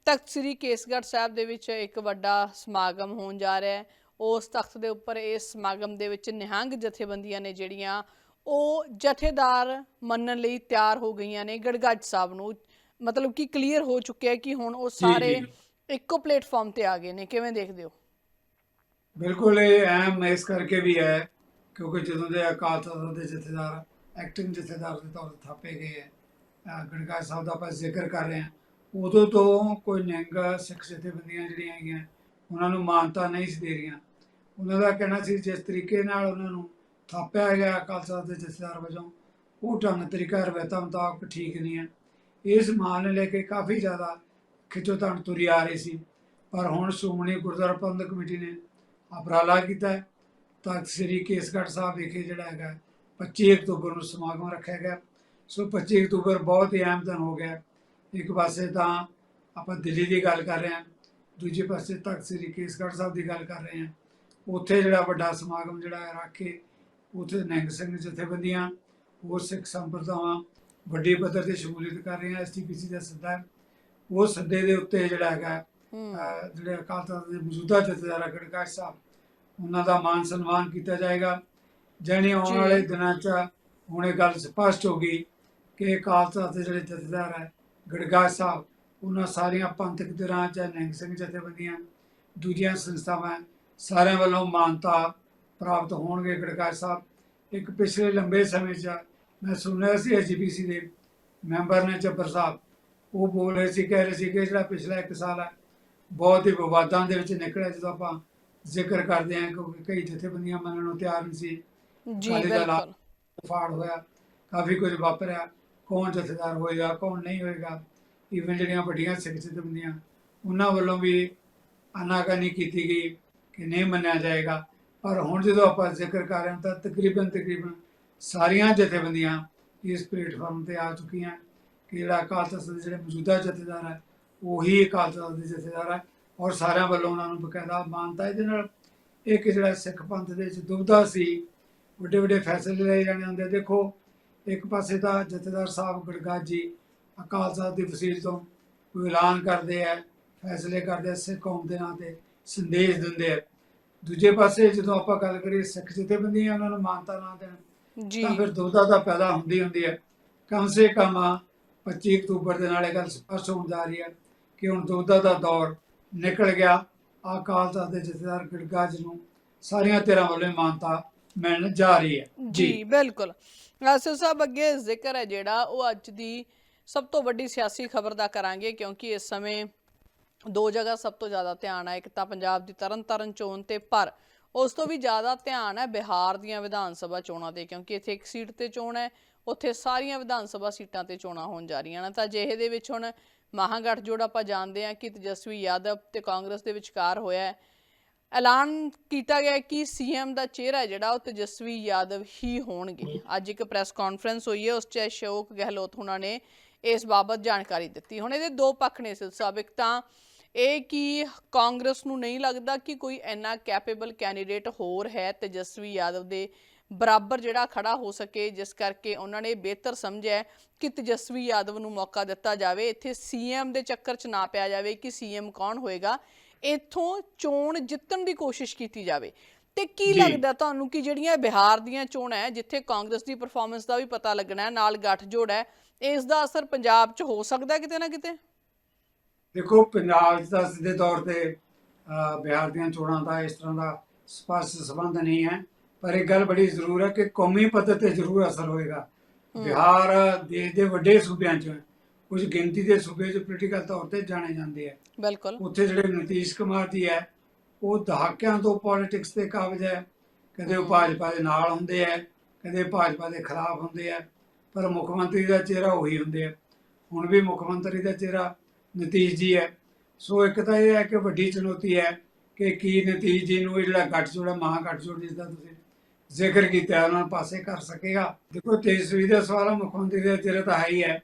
ਤਖਤ ਸ੍ਰੀ ਕੇਸਗੜ੍ਹ ਸਾਹਿਬ ਦੇ ਵਿੱਚ ਇੱਕ ਵੱਡਾ ਸਮਾਗਮ ਹੋਣ ਜਾ ਰਿਹਾ ਹੈ। ਉਸ ਤਖਤ ਦੇ ਉੱਪਰ ਇਸ ਸਮਾਗਮ ਦੇ ਵਿੱਚ ਨਿਹੰਗ ਜਥੇਬੰਦੀਆਂ ਨੇ ਜਿਹੜੀਆਂ ਉਹ ਜਥੇਦਾਰ ਮੰਨਣ ਲਈ ਤਿਆਰ ਹੋ ਗਈਆਂ ਨੇ ਗੜਗੱਜ ਸਾਹਿਬ ਨੂੰ। ਮਤਲਬ ਕਿ ਕਲੀਅਰ ਹੋ ਚੁੱਕਿਆ ਹੈ ਕਿ ਹੁਣ ਉਹ ਸਾਰੇ। ਇੱਕੋ ਪਲੇਟਫਾਰਮ ਤੇ ਆ ਗਏ ਨੇ ਕਿਵੇਂ ਦੇਖਦੇ ਹੋ? ਬਿਲਕੁਲ ਇਹ ਅਹਿਮ ਇਸ ਕਰਕੇ ਵੀ ਹੈ ਕਿਉਂਕਿ ਜਦੋਂ ਦੇ ਅਕਾਲ ਤਖਤ ਦੇ ਜਥੇਦਾਰ ਐਕਟਿੰਗ ਜਥੇਦਾਰ ਦੇ ਤੌਰ ਤੇ ਥਾਪੇ ਗਏ ਹੈ ਗੜਕਾ ਸਾਹਿਬ ਦਾ ਆਪਾਂ ਜ਼ਿਕਰ ਕਰ ਰਹੇ ਹਾਂ ਉਦੋਂ ਤੋਂ ਕੋਈ ਨਿਹੰਗ ਸਿੱਖ ਜਥੇਬੰਦੀਆਂ ਜਿਹੜੀਆਂ ਹੈਗੀਆਂ ਉਹਨਾਂ ਨੂੰ ਮਾਨਤਾ ਨਹੀਂ ਸੀ ਦੇ ਰਹੀਆਂ। ਉਹਨਾਂ ਦਾ ਕਹਿਣਾ ਸੀ ਜਿਸ ਤਰੀਕੇ ਨਾਲ ਉਹਨਾਂ ਨੂੰ ਥਾਪਿਆ ਗਿਆ ਅਕਾਲ ਤਖਤ ਦੇ ਜਥੇਦਾਰ ਵਜੋਂ ਉਹ ਢੰਗ ਤਰੀਕਾ ਰਵਾਇਤਾਂ ਮੁਤਾਬਕ ਠੀਕ ਨਹੀਂ ਹੈ। ਇਸ ਮਾਨ ਨੂੰ ਲੈ ਕੇ ਕਾਫੀ ਜ਼ਿਆਦਾ ਖਿੱਚੋ ਖਿੱਚੋਤਾਣ ਤੁਰੀ ਆ ਰਹੀ ਸੀ। ਪਰ ਹੁਣ ਸ਼੍ਰੋਮਣੀ ਗੁਰਦੁਆਰਾ ਪ੍ਰਬੰਧਕ ਕਮੇਟੀ ਨੇ ਉਪਰਾਲਾ ਕੀਤਾ ਤਖਤ ਸ੍ਰੀ ਕੇਸਗੜ੍ਹ ਸਾਹਿਬ ਵਿਖੇ ਜਿਹੜਾ ਹੈਗਾ 25 ਅਕਤੂਬਰ ਨੂੰ ਸਮਾਗਮ ਰੱਖਿਆ ਗਿਆ। ਸੋ 25 ਅਕਤੂਬਰ ਬਹੁਤ ਹੀ ਅਹਿਮ ਦਿਨ ਹੋ ਗਿਆ। ਇੱਕ ਪਾਸੇ ਤਾਂ ਆਪਾਂ ਦਿੱਲੀ ਦੀ ਗੱਲ ਕਰ ਰਹੇ ਹਾਂ, ਦੂਜੇ ਪਾਸੇ ਤਖਤ ਸ੍ਰੀ ਕੇਸਗੜ੍ਹ ਸਾਹਿਬ ਦੀ ਗੱਲ ਕਰ ਰਹੇ ਹਾਂ। ਉੱਥੇ ਜਿਹੜਾ ਵੱਡਾ ਸਮਾਗਮ ਜਿਹੜਾ ਹੈ, ਰੱਖ ਕੇ ਉੱਥੇ ਨਿਹੰਗ ਸਿੰਘ ਜਥੇਬੰਦੀਆਂ, ਹੋਰ ਸਿੱਖ ਸੰਪਰਦਾਵਾਂ ਵੱਡੀ ਪੱਧਰ ਤੇ ਸ਼ਮੂਲੀਅਤ ਕਰ ਰਹੀਆਂ ਐਸਟੀਪੀਸੀ ਦਾ ਸੱਦਾ ਹੈ। ਉਹ ਸੱਦੇ ਦੇ ਉੱਤੇ ਜਿਹੜਾ ਹੈਗਾ ਹੂੰ ਜਿਹੜੇ ਅਕਾਲ ਤਖਤ ਦੇ ਮੌਜੂਦਾ ਜਥੇਦਾਰ ਗੜਕਾਸ਼ ਸਾਹਿਬ ਉਹਨਾਂ ਦਾ ਮਾਨ ਸਨਮਾਨ ਕੀਤਾ ਜਾਏਗਾ ਜਾਣੀ ਆਉਣ। ਵਾਲੇ ਦਿਨਾਂ 'ਚ ਹੁਣ ਇਹ ਗੱਲ ਸਪਸ਼ਟ ਹੋ ਗਈ ਕਿ ਅਕਾਲ ਤਖਤ ਦੇ ਜਿਹੜੇ ਜਥੇਦਾਰ ਹੈ ਗੜਕਾਸ਼ ਸਾਹਿਬ ਉਹਨਾਂ ਸਾਰੀਆਂ ਪੰਥਕ ਧਿਰਾਂ ਚਾਹੇ ਨਿਹੰਗ ਸਿੰਘ ਜਥੇਬੰਦੀਆਂ ਦੂਜੀਆਂ ਸੰਸਥਾਵਾਂ ਸਾਰਿਆਂ ਵੱਲੋਂ ਮਾਨਤਾ ਪ੍ਰਾਪਤ ਹੋਣਗੇ ਗੜਕਾਸ਼ ਸਾਹਿਬ ਇੱਕ ਪਿਛਲੇ ਲੰਬੇ ਸਮੇਂ 'ਚ ਮੈਂ ਸੁਣਿਆ ਸੀ ਐਸਜੀਪੀਸੀ ਦੇ ਮੈਂਬਰ ਨੇ ਚੱਬਰ ਸਾਹਿਬ ਉਹ ਬੋਲ ਰਹੇ ਸੀ ਕਹਿ ਰਹੇ ਸੀ ਕਿ ਜਿਹੜਾ ਪਿਛਲਾ ਇੱਕ ਸਾਲ ਹੈ ਬਹੁਤ ਹੀ ਵਿਵਾਦਾਂ ਦੇ ਵਿੱਚ ਨਿਕਲਿਆ ਜਦੋਂ ਆਪਾਂ ਜ਼ਿਕਰ ਕਰਦੇ ਹਾਂ ਕਿਉਂਕਿ ਕਈ ਜਥੇਬੰਦੀਆਂ ਮੰਨਣ ਨੂੰ ਤਿਆਰ ਨਹੀਂ ਸੀ। ਜੀ ਬਿਲਕੁਲ। ਫਾੜ ਹੋਇਆ ਕਾਫੀ ਕੁਝ ਵਾਪਰਿਆ ਕੌਣ ਜਥੇਦਾਰ ਹੋਏਗਾ ਕੌਣ ਨਹੀਂ ਹੋਏਗਾ ਇਵਨ ਜਿਹੜੀਆਂ ਵੱਡੀਆਂ ਸਿੱਖ ਜਥੇਬੰਦੀਆਂ ਉਹਨਾਂ ਵੱਲੋਂ ਵੀ ਅਨਾਕਾਨੀ ਕੀਤੀ ਗਈ ਕਿ ਨਹੀਂ ਮੰਨਿਆ ਜਾਏਗਾ। ਪਰ ਹੁਣ ਜਦੋਂ ਆਪਾਂ ਜ਼ਿਕਰ ਕਰ ਰਹੇ ਹਾਂ ਤਾਂ ਤਕਰੀਬਨ ਤਕਰੀਬਨ ਸਾਰੀਆਂ ਜਥੇਬੰਦੀਆਂ ਇਸ ਪਲੇਟਫਾਰਮ ਤੇ ਆ ਚੁੱਕੀਆਂ। ਕਿ ਜਿਹੜਾ ਅਕਾਲ ਤਖਤ ਦੇ ਜਿਹੜੇ ਮੌਜੂਦਾ ਜਥੇਦਾਰ ਹੈ, ਉਹੀ ਅਕਾਲ ਤਖਤ ਦੇ ਜਥੇਦਾਰ ਹੈ ਔਰ ਸਾਰਿਆਂ ਵੱਲੋਂ ਉਹਨਾਂ ਨੂੰ ਬਕਾਇਦਾ ਮਾਨਤਾ ਇਹਦੇ ਨਾਲ। ਇੱਕ ਜਿਹੜਾ ਸਿੱਖ ਪੰਥ ਦੇ ਵਿੱਚ ਦੁਬਦਾ ਸੀ, ਵੱਡੇ ਵੱਡੇ ਫੈਸਲੇ ਲਏ ਜਾਣੇ ਹੁੰਦੇ ਦੇਖੋ, ਇੱਕ ਪਾਸੇ ਤਾਂ ਜਥੇਦਾਰ ਸਾਹਿਬ ਗੜਗਾਜ ਜੀ ਅਕਾਲ ਤਖਤ ਦੀ ਵਸੀਲ ਤੋਂ ਕੋਈ ਐਲਾਨ ਕਰਦੇ ਆ, ਫੈਸਲੇ ਕਰਦੇ ਆ ਸਿੱਖ ਕੌਮ ਦੇ ਨਾਂ ਤੇ ਸੰਦੇਸ਼ ਦਿੰਦੇ ਆ। ਦੂਜੇ ਪਾਸੇ ਜਦੋਂ ਆਪਾਂ ਗੱਲ ਕਰੀਏ ਸਿੱਖ ਜਥੇਬੰਦੀਆਂ, ਉਹਨਾਂ ਨੂੰ ਮਾਨਤਾ ਨਾ ਦੇਣ ਜੀ। ਤਾਂ ਫਿਰ ਦੁਬਦਾ ਤਾਂ ਪੈਦਾ ਹੁੰਦੀ ਹੁੰਦੀ ਹੈ। ਕਮ ਸੇ ਕਮ 25 ਅਕਤੂਬਰ ਦੇ ਨਾਲ ਇਹ ਗੱਲ ਸਪਸ਼ਟ ਹੋਣ ਜਾ ਰਹੀ ਹੈ ਕਿ ਹੁਣ ਦੁਬਦਾ ਦਾ ਦੌਰ ਨਿਕਲ ਗਿਆ। ਅਕਾਲ ਤਖਤ ਦੇ ਜਥੇਦਾਰ ਗੜਗਾਜ ਨੂੰ ਸਾਰੀਆਂ ਧਿਰਾਂ ਵੱਲੋਂ ਮਾਨਤਾ ਮਿਲਣ ਜਾ ਰਹੀ ਹੈ। ਜੀ ਬਿਲਕੁਲ। ਆਸਿਫ ਸਾਹਿਬ ਅੱਗੇ ਜ਼ਿਕਰ ਹੈ ਜਿਹੜਾ ਉਹ ਅੱਜ ਦੀ ਸਭ ਤੋਂ ਵੱਡੀ ਸਿਆਸੀ ਖਬਰ ਦਾ ਕਰਾਂਗੇ ਕਿਉਂਕਿ ਇਸ ਸਮੇਂ ਦੋ ਜਗ੍ਹਾ ਸਭ ਤੋਂ ਜ਼ਿਆਦਾ ਧਿਆਨ ਹੈ ਇੱਕ ਤਾਂ ਪੰਜਾਬ ਦੀ ਤਰਨਤਾਰਨ ਚੋਣ ਤੇ ਪਰ ਉਸ ਤੋਂ ਵੀ ਜ਼ਿਆਦਾ ਧਿਆਨ ਹੈ ਬਿਹਾਰ ਦੀਆਂ ਵਿਧਾਨ ਸਭਾ ਚੋਣਾਂ ਤੇ, ਕਿਉਂਕਿ ਇੱਥੇ ਇੱਕ ਸੀਟ ਤੇ ਚੋਣ ਹੈ, ਉੱਥੇ ਸਾਰੀਆਂ ਵਿਧਾਨ ਸਭਾ ਸੀਟਾਂ ਤੇ ਚੋਣਾਂ ਹੋਣ ਜਾ ਰਹੀਆਂ ਨੇ। ਤਾਂ ਜਿਹੇ ਦੇ ਵਿੱਚ ਹੁਣ ਮਹਾਗਠਜੋੜ ਆਪਾਂ ਜਾਣਦੇ ਹਾਂ ਕਿ ਤੇਜਸਵੀ ਯਾਦਵ ਤੇ ਕਾਂਗਰਸ ਦੇ ਵਿਚਕਾਰ ਹੋਇਆ ਹੈ। ਐਲਾਨ ਕੀਤਾ ਗਿਆ ਹੈ ਕਿ ਸੀਐਮ ਦਾ ਚਿਹਰਾ ਜਿਹੜਾ, ਉਹ ਤੇਜਸਵੀ ਯਾਦਵ ਹੀ ਹੋਣਗੇ। ਅੱਜ ਇੱਕ ਪ੍ਰੈਸ ਕਾਨਫਰੰਸ ਹੋਈ ਹੈ, ਉਸ 'ਚ ਅਸ਼ੋਕ ਗਹਿਲੋਤ ਉਹਨਾਂ ਨੇ ਇਸ ਬਾਬਤ ਜਾਣਕਾਰੀ ਦਿੱਤੀ। ਹੁਣ ਇਹਦੇ ਦੋ ਪੱਖ ਨੇ ਸਿਲ ਤਾਂ ਇਹ ਕਿ ਕਾਂਗਰਸ ਨੂੰ ਨਹੀਂ ਲੱਗਦਾ ਕਿ ਕੋਈ ਇੰਨਾ ਕੈਪੇਬਲ ਕੈਂਡੀਡੇਟ ਹੋਰ ਹੈ ਤੇਜਸਵੀ ਯਾਦਵ ਦੇ ਬਰਾਬਰ ਜਿਹੜਾ ਖੜਾ ਹੋ ਸਕੇ ਜਿਸ ਕਰਕੇ ਉਹਨਾਂ ਨੇ ਬਿਹਤਰ ਸਮਝਿਆ ਕਿ ਤੇਜਸਵੀ ਯਾਦਵ ਨੂੰ ਮੌਕਾ ਦਿੱਤਾ ਜਾਵੇ। ਇੱਥੇ ਸੀਐਮ ਦੇ ਚੱਕਰ 'ਚ ਨਾ ਪਿਆ ਜਾਵੇ ਕਿ ਸੀਐਮ ਕੌਣ ਹੋਏਗਾ। ਇੱਥੋਂ ਚੋਣ ਜਿੱਤਣ ਦੀ ਕੋਸ਼ਿਸ਼ ਕੀਤੀ ਜਾਵੇ। ਤੇ ਕੀ। ਲੱਗਦਾ ਤੁਹਾਨੂੰ ਕਿ ਜਿਹੜੀਆਂ ਬਿਹਾਰ ਦੀਆਂ ਚੋਣਾਂ ਹੈ ਜਿੱਥੇ ਕਾਂਗਰਸ ਦੀ ਪਰਫਾਰਮੈਂਸ ਦਾ ਵੀ ਪਤਾ ਲੱਗਣਾ ਹੈ ਨਾਲ ਗੱਠਜੋੜ ਹੈ ਇਸ ਦਾ ਅਸਰ ਪੰਜਾਬ 'ਚ ਹੋ ਸਕਦਾ ਕਿਤੇ ਨਾ ਕਿਤੇ? ਦੇਖੋ ਪੰਜਾਬ 'ਚ ਤਾਂ ਸਿੱਧੇ ਤੌਰ ਤੇ ਬਿਹਾਰ ਦੀਆਂ ਚੋਣਾਂ ਦਾ ਇਸ ਤਰ੍ਹਾਂ ਦਾ ਸਪਸ਼ਟ ਸਬੰਧ ਨਹੀਂ ਹੈ ਪਰ ਇਹ ਗੱਲ ਬੜੀ ਜ਼ਰੂਰ ਹੈ ਕਿ ਕੌਮੀ ਪੱਧਰ ਤੇ ਜ਼ਰੂਰ ਅਸਰ ਹੋਏਗਾ। ਬਿਹਾਰ ਦੇਸ਼ ਦੇ ਵੱਡੇ ਸੂਬਿਆਂ 'ਚ। ਕੁਝ ਗਿਣਤੀ ਦੇ ਸੂਬੇ 'ਚ ਪੋਲੀਟੀਕਲ ਤੌਰ ਤੇ ਜਾਣੇ ਜਾਂਦੇ ਆ ਬਿਲਕੁਲ ਉੱਥੇ ਜਿਹੜੇ ਨਤੀਸ਼ ਕੁਮਾਰ ਜੀ ਹੈ ਉਹ ਦਹਾਕਿਆਂ ਤੋਂ ਪੋਲਿਟਿਕਸ ਤੇ ਕਾਬਜ ਹੈ ਕਦੇ ਉਹ। ਭਾਜਪਾ ਦੇ ਨਾਲ ਹੁੰਦੇ ਆ ਕਦੇ ਭਾਜਪਾ ਦੇ ਖਿਲਾਫ ਹੁੰਦੇ ਆ ਪਰ ਮੁੱਖ ਮੰਤਰੀ ਦਾ ਚਿਹਰਾ ਉਹੀ ਹੁੰਦੇ ਆ ਹੁਣ ਵੀ ਮੁੱਖ ਮੰਤਰੀ ਦਾ ਚਿਹਰਾ ਨਤੀਸ਼ ਜੀ ਹੈ। ਸੋ ਇੱਕ ਤਾਂ ਇਹ ਹੈ ਕਿ ਵੱਡੀ ਚੁਣੌਤੀ ਹੈ ਕਿ ਕੀ ਨਤੀਜ ਜੀ ਨੂੰ ਜਿਹੜਾ ਗੱਠਜੋੜ ਹੈ ਮਹਾ ਗੱਠਜੋੜ ਜਿਸ ਦਾ ਤੁਸੀਂ ਜ਼ਿਕਰ ਕੀਤਾ ਉਹਨਾਂ ਪਾਸੇ ਕਰ ਸਕੇਗਾ। ਦੇਖੋ ਤੇਜਸਵੀ ਦਾ ਸਵਾਲ ਮੁੱਖ ਮੰਤਰੀ ਦਾ ਚਿਹਰਾ ਤਾਂ ਹੈ ਹੀ ਹੈ।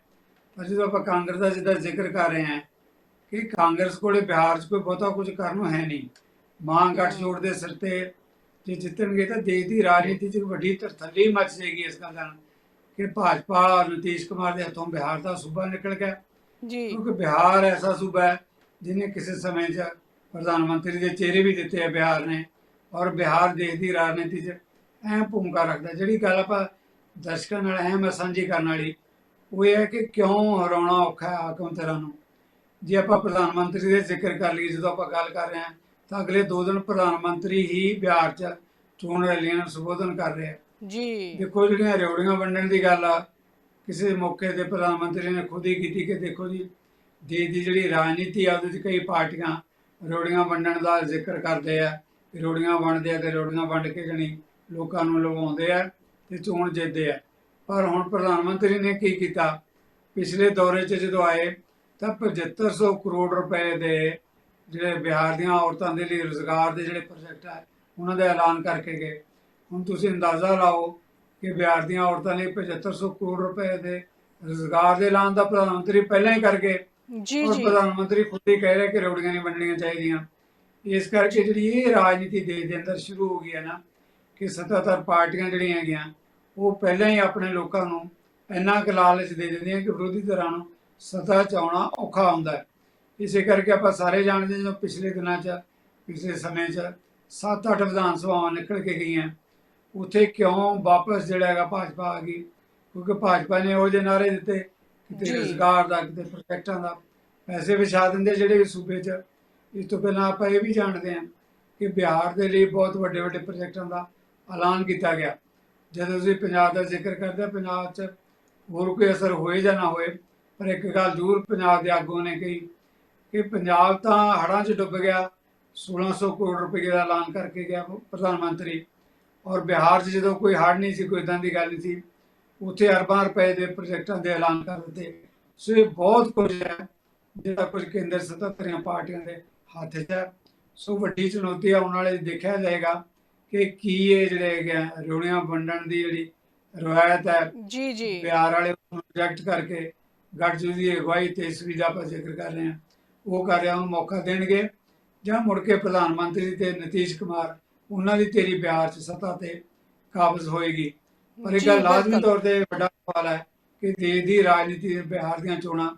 ਪਰ ਜਦੋਂ ਆਪਾਂ ਕਾਂਗਰਸ ਦਾ ਜਿੱਦਾਂ ਜ਼ਿਕਰ ਕਰ ਰਹੇ ਹਾਂ ਕਿ ਕਾਂਗਰਸ ਕੋਲੇ ਬਿਹਾਰ 'ਚ ਕੋਈ ਬਹੁਤਾ ਕੁਝ ਕਰਨ ਨੂੰ ਹੈ ਨਹੀਂ ਮਹਾ ਗੱਠਜੋੜ ਦੇ ਸਿਰ ਤੇ ਜੇ ਜਿੱਤਣਗੇ ਤਾਂ ਦੇਸ਼ ਦੀ ਰਾਜਨੀਤੀ 'ਚ ਵੱਡੀ ਤਰਥੱਲੀ ਮਚ ਜਾਏਗੀ ਇਸ ਗੱਲ ਨਾਲ ਕਿ ਭਾਜਪਾ ਔਰ ਨਿਤੀਸ਼ ਕੁਮਾਰ ਦੇ ਹੱਥੋਂ ਬਿਹਾਰ ਦਾ ਸੂਬਾ ਨਿਕਲ ਗਿਆ। ਜੀ। ਕਿਉਂਕਿ ਬਿਹਾਰ ਐਸਾ ਸੂਬਾ ਹੈ ਜਿਹਨੇ ਕਿਸੇ ਸਮੇਂ 'ਚ ਪ੍ਰਧਾਨ ਮੰਤਰੀ ਦੇ ਚਿਹਰੇ ਵੀ ਦਿੱਤੇ ਆ ਬਿਹਾਰ ਨੇ ਔਰ ਬਿਹਾਰ ਦੇਸ਼ ਦੀ ਰਾਜਨੀਤੀ 'ਚ ਅਹਿਮ ਭੂਮਿਕਾ ਰੱਖਦਾ। ਜਿਹੜੀ ਗੱਲ ਆਪਾਂ ਦਰਸ਼ਕਾਂ ਨਾਲ ਅਹਿਮ ਸਾਂਝੀ ਕਰਨ ਵਾਲੀ ਉਹ ਇਹ ਹੈ ਕਿ ਕਿਉਂ ਹਰਾਉਣਾ ਔਖਾ ਹੈ ਹਾਕਮ ਧਿਰਾਂ ਨੂੰ? ਜੇ ਆਪਾਂ ਪ੍ਰਧਾਨ ਮੰਤਰੀ ਦੇ ਜ਼ਿਕਰ ਕਰ ਲਈਏ ਜਦੋਂ ਆਪਾਂ ਗੱਲ ਕਰ ਰਹੇ ਹਾਂ ਤਾਂ ਅਗਲੇ ਦੋ ਦਿਨ ਪ੍ਰਧਾਨ ਮੰਤਰੀ ਹੀ ਬਿਹਾਰ 'ਚ ਚੋਣ ਰੈਲੀਆਂ ਨੂੰ ਸੰਬੋਧਨ ਕਰ ਰਹੇ ਜੀ। ਦੇਖੋ ਜਿਹੜੀਆਂ ਰਿਓੜੀਆਂ ਵੰਡਣ ਦੀ ਗੱਲ ਆ ਕਿਸੇ ਮੌਕੇ ਤੇ ਪ੍ਰਧਾਨ ਮੰਤਰੀ ਨੇ ਖੁਦ ਹੀ ਕੀਤੀ ਕਿ ਦੇਖੋ ਜੀ, ਦੇਸ਼ ਦੀ ਜਿਹੜੀ ਰਾਜਨੀਤੀ ਆ, ਉਹਦੇ 'ਚ ਕਈ ਪਾਰਟੀਆਂ ਰੋੜੀਆਂ ਵੰਡਣ ਦਾ ਜ਼ਿਕਰ ਕਰਦੇ ਆ ਰੋੜੀਆਂ ਵੰਡਦੇ ਆ ਤੇ ਰੋੜੀਆਂ ਵੰਡ ਕੇ ਜਣੀ ਲੋਕਾਂ ਨੂੰ ਲਵਾਉਂਦੇ ਆ ਤੇ ਚੋਣ ਜਿੱਤਦੇ ਆ। ਪਰ ਹੁਣ ਪ੍ਰਧਾਨ ਮੰਤਰੀ ਨੇ ਕੀ ਕੀਤਾ? ਪਿਛਲੇ ਦੌਰੇ 'ਚ ਜਦੋਂ ਆਏ, ਤਾਂ 7500 ਕਰੋੜ ਰੁਪਏ ਦੇ ਜਿਹੜੇ ਬਿਹਾਰ ਦੀਆਂ ਔਰਤਾਂ ਦੇ ਲਈ ਰੋਜ਼ਗਾਰ ਦੇ ਜਿਹੜੇ ਪ੍ਰੋਜੈਕਟ ਆ, ਉਹਨਾਂ ਦਾ ਐਲਾਨ ਕਰਕੇ ਗਏ। ਹੁਣ ਤੁਸੀਂ ਅੰਦਾਜ਼ਾ ਲਾਓ ਕਿ ਬਿਹਾਰ ਦੀਆਂ ਔਰਤਾਂ ਲਈ 7500 ਕਰੋੜ ਰੁਪਏ ਦੇ ਰੋਜ਼ਗਾਰ ਦੇ ਐਲਾਨ ਦਾ ਪ੍ਰਧਾਨ ਮੰਤਰੀ ਪਹਿਲਾਂ ਹੀ ਕਰ ਗਏ ਜੀ ਜੀ। ਪ੍ਰਧਾਨ ਮੰਤਰੀ ਖੁਦ ਹੀ ਕਹਿ ਰਿਹਾ ਕਿ ਰੋੜੀਆਂ ਨਹੀਂ ਵੰਡਣੀਆਂ ਚਾਹੀਦੀਆਂ। ਇਸ ਕਰਕੇ ਜਿਹੜੀ ਇਹ ਰਾਜਨੀਤੀ ਦੇਸ਼ ਦੇ ਅੰਦਰ ਸ਼ੁਰੂ ਹੋ ਗਈ ਹੈ ਨਾ ਕਿ ਸੱਤਾਧਾਰ ਪਾਰਟੀਆਂ ਜਿਹੜੀਆਂ ਹੈਗੀਆਂ ਉਹ ਪਹਿਲਾਂ ਹੀ ਆਪਣੇ ਲੋਕਾਂ ਨੂੰ ਇੰਨਾ ਕੁ ਲਾਲਚ ਦੇ ਦਿੰਦੀਆਂ ਕਿ ਵਿਰੋਧੀ ਧਿਰਾਂ ਨੂੰ ਸੱਤਾ 'ਚ ਆਉਣਾ ਔਖਾ ਹੁੰਦਾ ਹੈ। ਇਸੇ ਕਰਕੇ ਆਪਾਂ ਸਾਰੇ ਜਾਣਦੇ ਹਾਂ ਜਦੋਂ ਪਿਛਲੇ ਦਿਨਾਂ 'ਚ ਪਿਛਲੇ ਸਮੇਂ 'ਚ 7-8 ਵਿਧਾਨ ਸਭਾਵਾਂ ਨਿਕਲ ਕੇ ਗਈਆਂ। ਉੱਥੇ ਕਿਉਂ ਵਾਪਸ ਜਿਹੜਾ ਹੈਗਾ ਭਾਜਪਾ ਆ ਗਈ? ਕਿਉਂਕਿ ਭਾਜਪਾ ਨੇ ਉਹ ਜਿਹੇ ਨਾਰੇ ਦਿੱਤੇ ਕਿਤੇ। ਰੁਜ਼ਗਾਰ ਦਾ ਕਿਤੇ ਪ੍ਰੋਜੈਕਟਾਂ ਦਾ। ਪੈਸੇ ਵਿਛਾ ਦਿੰਦੇ ਜਿਹੜੇ ਸੂਬੇ 'ਚ। ਇਸ ਤੋਂ ਪਹਿਲਾਂ ਆਪਾਂ ਇਹ ਵੀ ਜਾਣਦੇ ਹਾਂ ਕਿ ਬਿਹਾਰ ਦੇ ਲਈ ਬਹੁਤ ਵੱਡੇ ਵੱਡੇ ਪ੍ਰੋਜੈਕਟਾਂ ਦਾ ਐਲਾਨ ਕੀਤਾ ਗਿਆ। ਜਦੋਂ ਤੁਸੀਂ ਪੰਜਾਬ ਦਾ ਜ਼ਿਕਰ ਕਰਦੇ ਪੰਜਾਬ 'ਚ ਹੋਰ ਕੋਈ ਅਸਰ ਹੋਏ ਜਾਂ ਨਾ ਹੋਏ ਪਰ ਇੱਕ ਗੱਲ ਜ਼ਰੂਰ ਪੰਜਾਬ ਦੇ ਆਗੂਆਂ ਨੇ ਕਹੀ ਕਿ ਪੰਜਾਬ ਤਾਂ ਹੜ੍ਹਾਂ 'ਚ ਡੁੱਬ ਗਿਆ 1600 ਕਰੋੜ ਰੁਪਏ ਦਾ ਐਲਾਨ ਕਰਕੇ ਗਿਆ ਪ੍ਰਧਾਨ ਮੰਤਰੀ। ਔਰ ਬਿਹਾਰ 'ਚ ਜਦੋਂ ਕੋਈ ਹੜ੍ਹ ਨਹੀਂ ਸੀ ਕੋਈ ਇਦਾਂ ਦੀ ਗੱਲ ਨਹੀਂ ਸੀ ਉੱਥੇ ਅਰਬਾਂ ਰੁਪਏ ਦੇ ਪ੍ਰੋਜੈਕਟਾਂ ਦੇ ਐਲਾਨ ਕਰ ਦਿੱਤੇ। ਸੋ ਇਹ ਬਹੁਤ ਕੁਝ ਹੈ ਜਿਹੜਾ ਕੁਝ ਕੇਂਦਰ ਸੱਤਾਧਾਰੀਆਂ ਪਾਰਟੀਆਂ ਦੇ ਹੱਥ 'ਚ ਹੈ। ਸੋ ਵੱਡੀ ਚੁਣੌਤੀ ਆਉਣ ਵਾਲੇ ਦੇਖਿਆ ਜਾਏਗਾ ਕਿ ਕੀ ਇਹ ਜਿਹੜੇ ਹੈਗੇ ਆ, ਰੋੜੀਆਂ ਵੰਡਣ ਦੀ ਜਿਹੜੀ ਰਵਾਇਤ ਹੈ ਜੀ ਜੀ। ਬਿਹਾਰ ਵਾਲੇ ਪ੍ਰੋਜੈਕਟ ਕਰਕੇ ਗੱਠਜੋੜ ਦੀ ਅਗਵਾਈ ਤੇ ਇਸ ਵੀ ਦਾ ਆਪਾਂ ਜ਼ਿਕਰ ਕਰ ਰਹੇ ਹਾਂ ਉਹ ਕਰ ਰਿਹਾ ਨੂੰ ਮੌਕਾ ਦੇਣਗੇ ਜਾਂ ਮੁੜ ਕੇ ਪ੍ਰਧਾਨ ਮੰਤਰੀ ਤੇ ਨਤੀਸ਼ ਕੁਮਾਰ ਉਹਨਾਂ ਦੀ ਤੇਰੀ ਬਿਹਾਰ 'ਚ ਸੱਤਾ ਤੇ ਕਾਬਜ਼ ਹੋਏਗੀ ਪਰ ਇਹ ਗੱਲ ਲਾਜ਼ਮੀ। ਤੌਰ ਤੇ ਵੱਡਾ ਸਵਾਲ ਹੈ ਕਿ ਦੇਸ਼ ਦੀ ਰਾਜਨੀਤੀ ਦੇ ਬਿਹਾਰ ਦੀਆਂ ਚੋਣਾਂ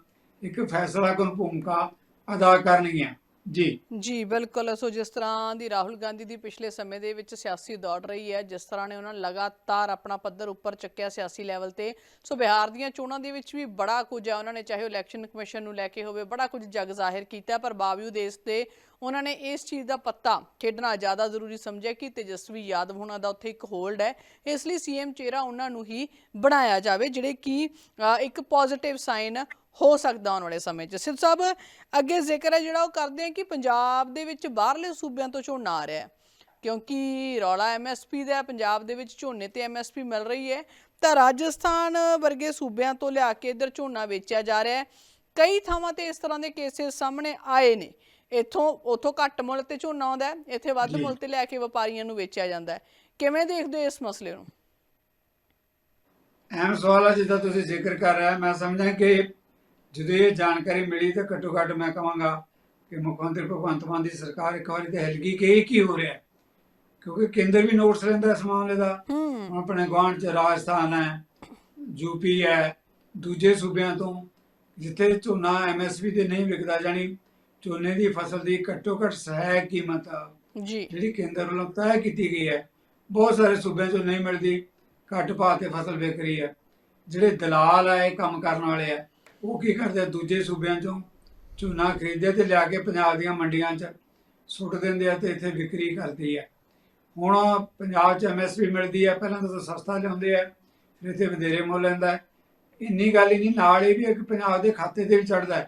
ਇੱਕ ਫੈਸਲਾਕੁਨ ਭੂਮਿਕਾ ਅਦਾ ਕਰਨਗੀਆਂ ਜੀ। ਜੀ, ਬਿਲਕੁਲ। ਸੋ ਜਿਸ ਤਰ੍ਹਾਂ ਦੀ ਰਾਹੁਲ ਗਾਂਧੀ ਦੀ ਪਿਛਲੇ ਸਮੇਂ ਦੇ ਵਿੱਚ ਸਿਆਸੀ ਦੌੜ ਰਹੀ ਹੈ, ਜਿਸ ਤਰ੍ਹਾਂ ਨੇ ਉਹਨਾਂ ਲਗਾਤਾਰ ਆਪਣਾ ਪੱਧਰ ਉੱਪਰ ਚੱਕਿਆ ਸਿਆਸੀ ਲੈਵਲ ਤੇ। ਸੋ ਬਿਹਾਰ ਦੀਆਂ ਚੋਣਾਂ ਦੇ ਵਿੱਚ ਵੀ ਬੜਾ ਕੁਝ ਹੈ ਉਹਨਾਂ ਨੇ ਚਾਹੇ ਉਹ ਇਲੈਕਸ਼ਨ ਕਮਿਸ਼ਨ ਨੂੰ ਲੈ ਕੇ ਹੋਵੇ, ਬੜਾ ਕੁਝ ਜਗ ਜ਼ਾਹਿਰ ਕੀਤਾ, ਪਰ ਬਾਵਜੂਦ ਇਸ ਤੇ ਉਹਨਾਂ ਨੇ ਇਸ ਚੀਜ਼ ਦਾ ਪੱਤਾ ਖੇਡਣਾ ਜ਼ਿਆਦਾ ਜ਼ਰੂਰੀ ਸਮਝਿਆ ਕਿ ਤੇਜਸਵੀ ਯਾਦਵ ਉਹਨਾਂ ਦਾ ਉੱਥੇ ਇੱਕ ਹੋਲਡ ਹੈ। ਇਸ ਲਈ ਸੀਐਮ ਚਿਹਰਾ ਉਹਨਾਂ ਨੂੰ ਹੀ ਬਣਾਇਆ ਜਾਵੇ, ਜਿਹੜੇ ਕਿ ਇੱਕ ਪੋਜ਼ਿਟਿਵ ਸਾਈਨ ਹੋ ਸਕਦਾ ਆਉਣ ਵਾਲੇ ਸਮੇਂ 'ਚ। ਸਿੱਧ ਸਾਹਿਬ ਅੱਗੇ ਜ਼ਿਕਰ ਹੈ ਜਿਹੜਾ ਉਹ ਕਰਦੇ ਆ ਕਿ ਪੰਜਾਬ ਦੇ ਵਿੱਚ ਬਾਹਰਲੇ ਸੂਬਿਆਂ ਤੋਂ ਝੋਨਾ ਆ ਰਿਹਾ ਹੈ। ਕਿਉਂਕਿ ਰੌਲਾ ਐਮਐਸਪੀ ਦਾ ਪੰਜਾਬ ਦੇ ਵਿੱਚ ਝੋਨੇ ਤੇ ਐਮਐਸਪੀ ਮਿਲ ਰਹੀ ਹੈ। ਤਾਂ ਰਾਜਸਥਾਨ ਵਰਗੇ ਸੂਬਿਆਂ ਤੋਂ ਲਿਆ ਕੇ ਇੱਧਰ ਝੋਨਾ ਵੇਚਿਆ ਜਾ ਰਿਹਾ ਹੈ। ਕਈ ਥਾਵਾਂ ਤੇ ਇਸ ਤਰ੍ਹਾਂ ਦੇ ਕੇਸਿਸ ਸਾਹਮਣੇ ਆਏ ਨੇ। ਇੱਥੋਂ ਉਥੋਂ ਘੱਟ ਮੁੱਲ ਤੇ ਝੋਨਾ ਆਉਂਦਾ ਇੱਥੇ ਵੱਧ। ਮੁੱਲ ਤੇ ਲਿਆ ਕੇ ਵਪਾਰੀਆਂ ਨੂੰ ਵੇਚਿਆ ਜਾਂਦਾ ਹੈ। ਕਿਵੇਂ ਦੇਖਦੇ ਹੋ ਇਸ ਮਸਲੇ ਨੂੰ? ਅਹਿਮ ਸਵਾਲ ਹੈ ਜਿੱਦਾਂ ਤੁਸੀਂ ਜ਼ਿਕਰ ਕਰ ਰਹੇ ਮੈਂ ਸਮਝਦਾ ਕਿ ਜਦੋਂ ਇਹ ਜਾਣਕਾਰੀ ਮਿਲੀ ਤਾਂ ਘੱਟੋ ਘੱਟ ਮੈਂ ਕਹਾਂਗਾ ਕਿ ਮੁੱਖ ਮੰਤਰੀ ਭਗਵੰਤ ਮਾਨ ਦੀ ਸਰਕਾਰ ਇੱਕ ਵਾਰੀ ਤੇ ਹਿਲ ਗਈ ਕਿ ਇਹ ਕੀ ਹੋ ਰਿਹਾ ਕਿਉਂਕਿ ਕੇਂਦਰ ਵੀ ਨੋਟਸ ਲੈਂਦਾ ਇਸ ਮਾਮਲੇ ਦਾ। ਆਪਣੇ ਗੁਆਂਢ ਚ ਰਾਜਸਥਾਨ ਹੈ ਯੂਪੀ ਹੈ ਦੂਜੇ ਸੂਬਿਆਂ ਤੋਂ ਜਿੱਥੇ ਝੋਨਾ ਐਮਐਸਪੀ ਤੇ ਨਹੀਂ ਵਿਕਦਾ ਜਾਨੀ ਝੋਨੇ ਦੀ ਫਸਲ ਦੀ ਘੱਟੋ ਘੱਟ ਸਹਾਇਕ ਕੀਮਤ ਜੀ। ਜਿਹੜੀ ਕੇਂਦਰ ਵੱਲੋਂ ਤੈਅ ਕੀਤੀ ਗਈ ਹੈ ਬਹੁਤ ਸਾਰੇ ਸੂਬਿਆਂ 'ਚੋਂ ਨਹੀਂ ਮਿਲਦੀ ਘੱਟ ਭਾਅ ਤੇ ਫਸਲ ਵਿਕ ਰਹੀ ਹੈ। ਜਿਹੜੇ ਦਲਾਲ ਆ ਇਹ ਕੰਮ ਕਰਨ ਵਾਲੇ ਆ ਉਹ ਕੀ ਕਰਦੇ ਦੂਜੇ ਸੂਬਿਆਂ 'ਚੋਂ ਝੋਨਾ ਖਰੀਦਦੇ ਤੇ ਲਿਆ ਕੇ ਪੰਜਾਬ ਦੀਆਂ ਮੰਡੀਆਂ 'ਚ ਸੁੱਟ ਦਿੰਦੇ ਆ ਤੇ ਇੱਥੇ ਵਿਕਰੀ ਕਰਦੀ ਹੈ ਹੁਣ ਪੰਜਾਬ 'ਚ ਐਮਐਸਪੀ ਮਿਲਦੀ ਹੈ ਪਹਿਲਾਂ ਤਾਂ ਸਸਤਾ ਲਿਆਉਂਦੇ ਆ, ਫਿਰ ਇੱਥੇ ਵਧੇਰੇ ਮੁੱਲ ਲੈਂਦਾ ਇੰਨੀ ਗੱਲ ਹੀ ਨਹੀਂ, ਨਾਲ ਇਹ ਵੀ ਇੱਕ ਪੰਜਾਬ ਦੇ ਖਾਤੇ ਤੇ ਵੀ ਚੜਦਾ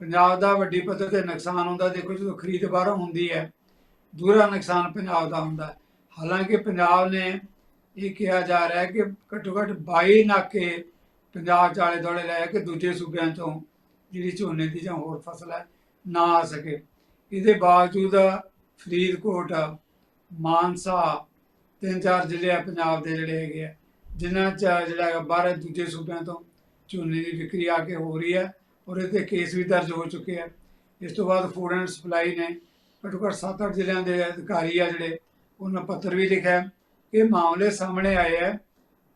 ਪੰਜਾਬ ਦਾ ਵੱਡੀ ਪੱਧਰ ਤੇ ਨੁਕਸਾਨ ਹੁੰਦਾ, ਦੇਖੋ ਜਦੋਂ ਖਰੀਦ ਬਾਹਰੋਂ ਹੁੰਦੀ ਹੈ, ਦੂਰਾ ਨੁਕਸਾਨ ਪੰਜਾਬ ਦਾ ਹੁੰਦਾ ਹਾਲਾਂਕਿ ਪੰਜਾਬ ਨੇ ਇਹ ਕਿਹਾ ਜਾ ਰਿਹਾ ਕਿ ਘੱਟੋ ਘੱਟ 22 ਨਾਕੇ ਪੰਜਾਬ 'ਚ ਆਲੇ ਦੁਆਲੇ ਲੈ ਕੇ ਦੂਜੇ ਸੂਬਿਆਂ ਤੋਂ ਜਿਹੜੀ ਝੋਨੇ ਦੀ ਜਾਂ ਹੋਰ ਫਸਲ ਹੈ, ਨਾ ਆ ਸਕੇ ਇਹਦੇ ਬਾਵਜੂਦ ਫਰੀਦਕੋਟ, ਮਾਨਸਾ, ਤਿੰਨ ਚਾਰ ਜ਼ਿਲ੍ਹੇ ਆ ਪੰਜਾਬ ਦੇ ਜਿਹੜੇ ਹੈਗੇ ਆ, ਜਿਨ੍ਹਾਂ 'ਚ ਜਿਹੜਾ ਬਾਹਰ ਦੂਜੇ ਸੂਬਿਆਂ ਤੋਂ ਝੋਨੇ ਦੀ ਵਿਕਰੀ ਆ ਕੇ ਹੋ ਰਹੀ ਹੈ ਔਰ ਇਹਦੇ ਕੇਸ ਵੀ ਦਰਜ ਹੋ ਚੁੱਕੇ ਆ ਇਸ ਤੋਂ ਬਾਅਦ ਫੂਡ ਐਂਡ ਸਪਲਾਈ ਨੇ ਘੱਟੋ ਘੱਟ 7-8 ਜ਼ਿਲ੍ਹਿਆਂ ਦੇ ਅਧਿਕਾਰੀ ਆ ਜਿਹੜੇ, ਉਹਨਾਂ ਪੱਤਰ ਵੀ ਲਿਖਿਆ ਹੈ। ਇਹ ਮਾਮਲੇ ਸਾਹਮਣੇ ਆਏ ਹੈ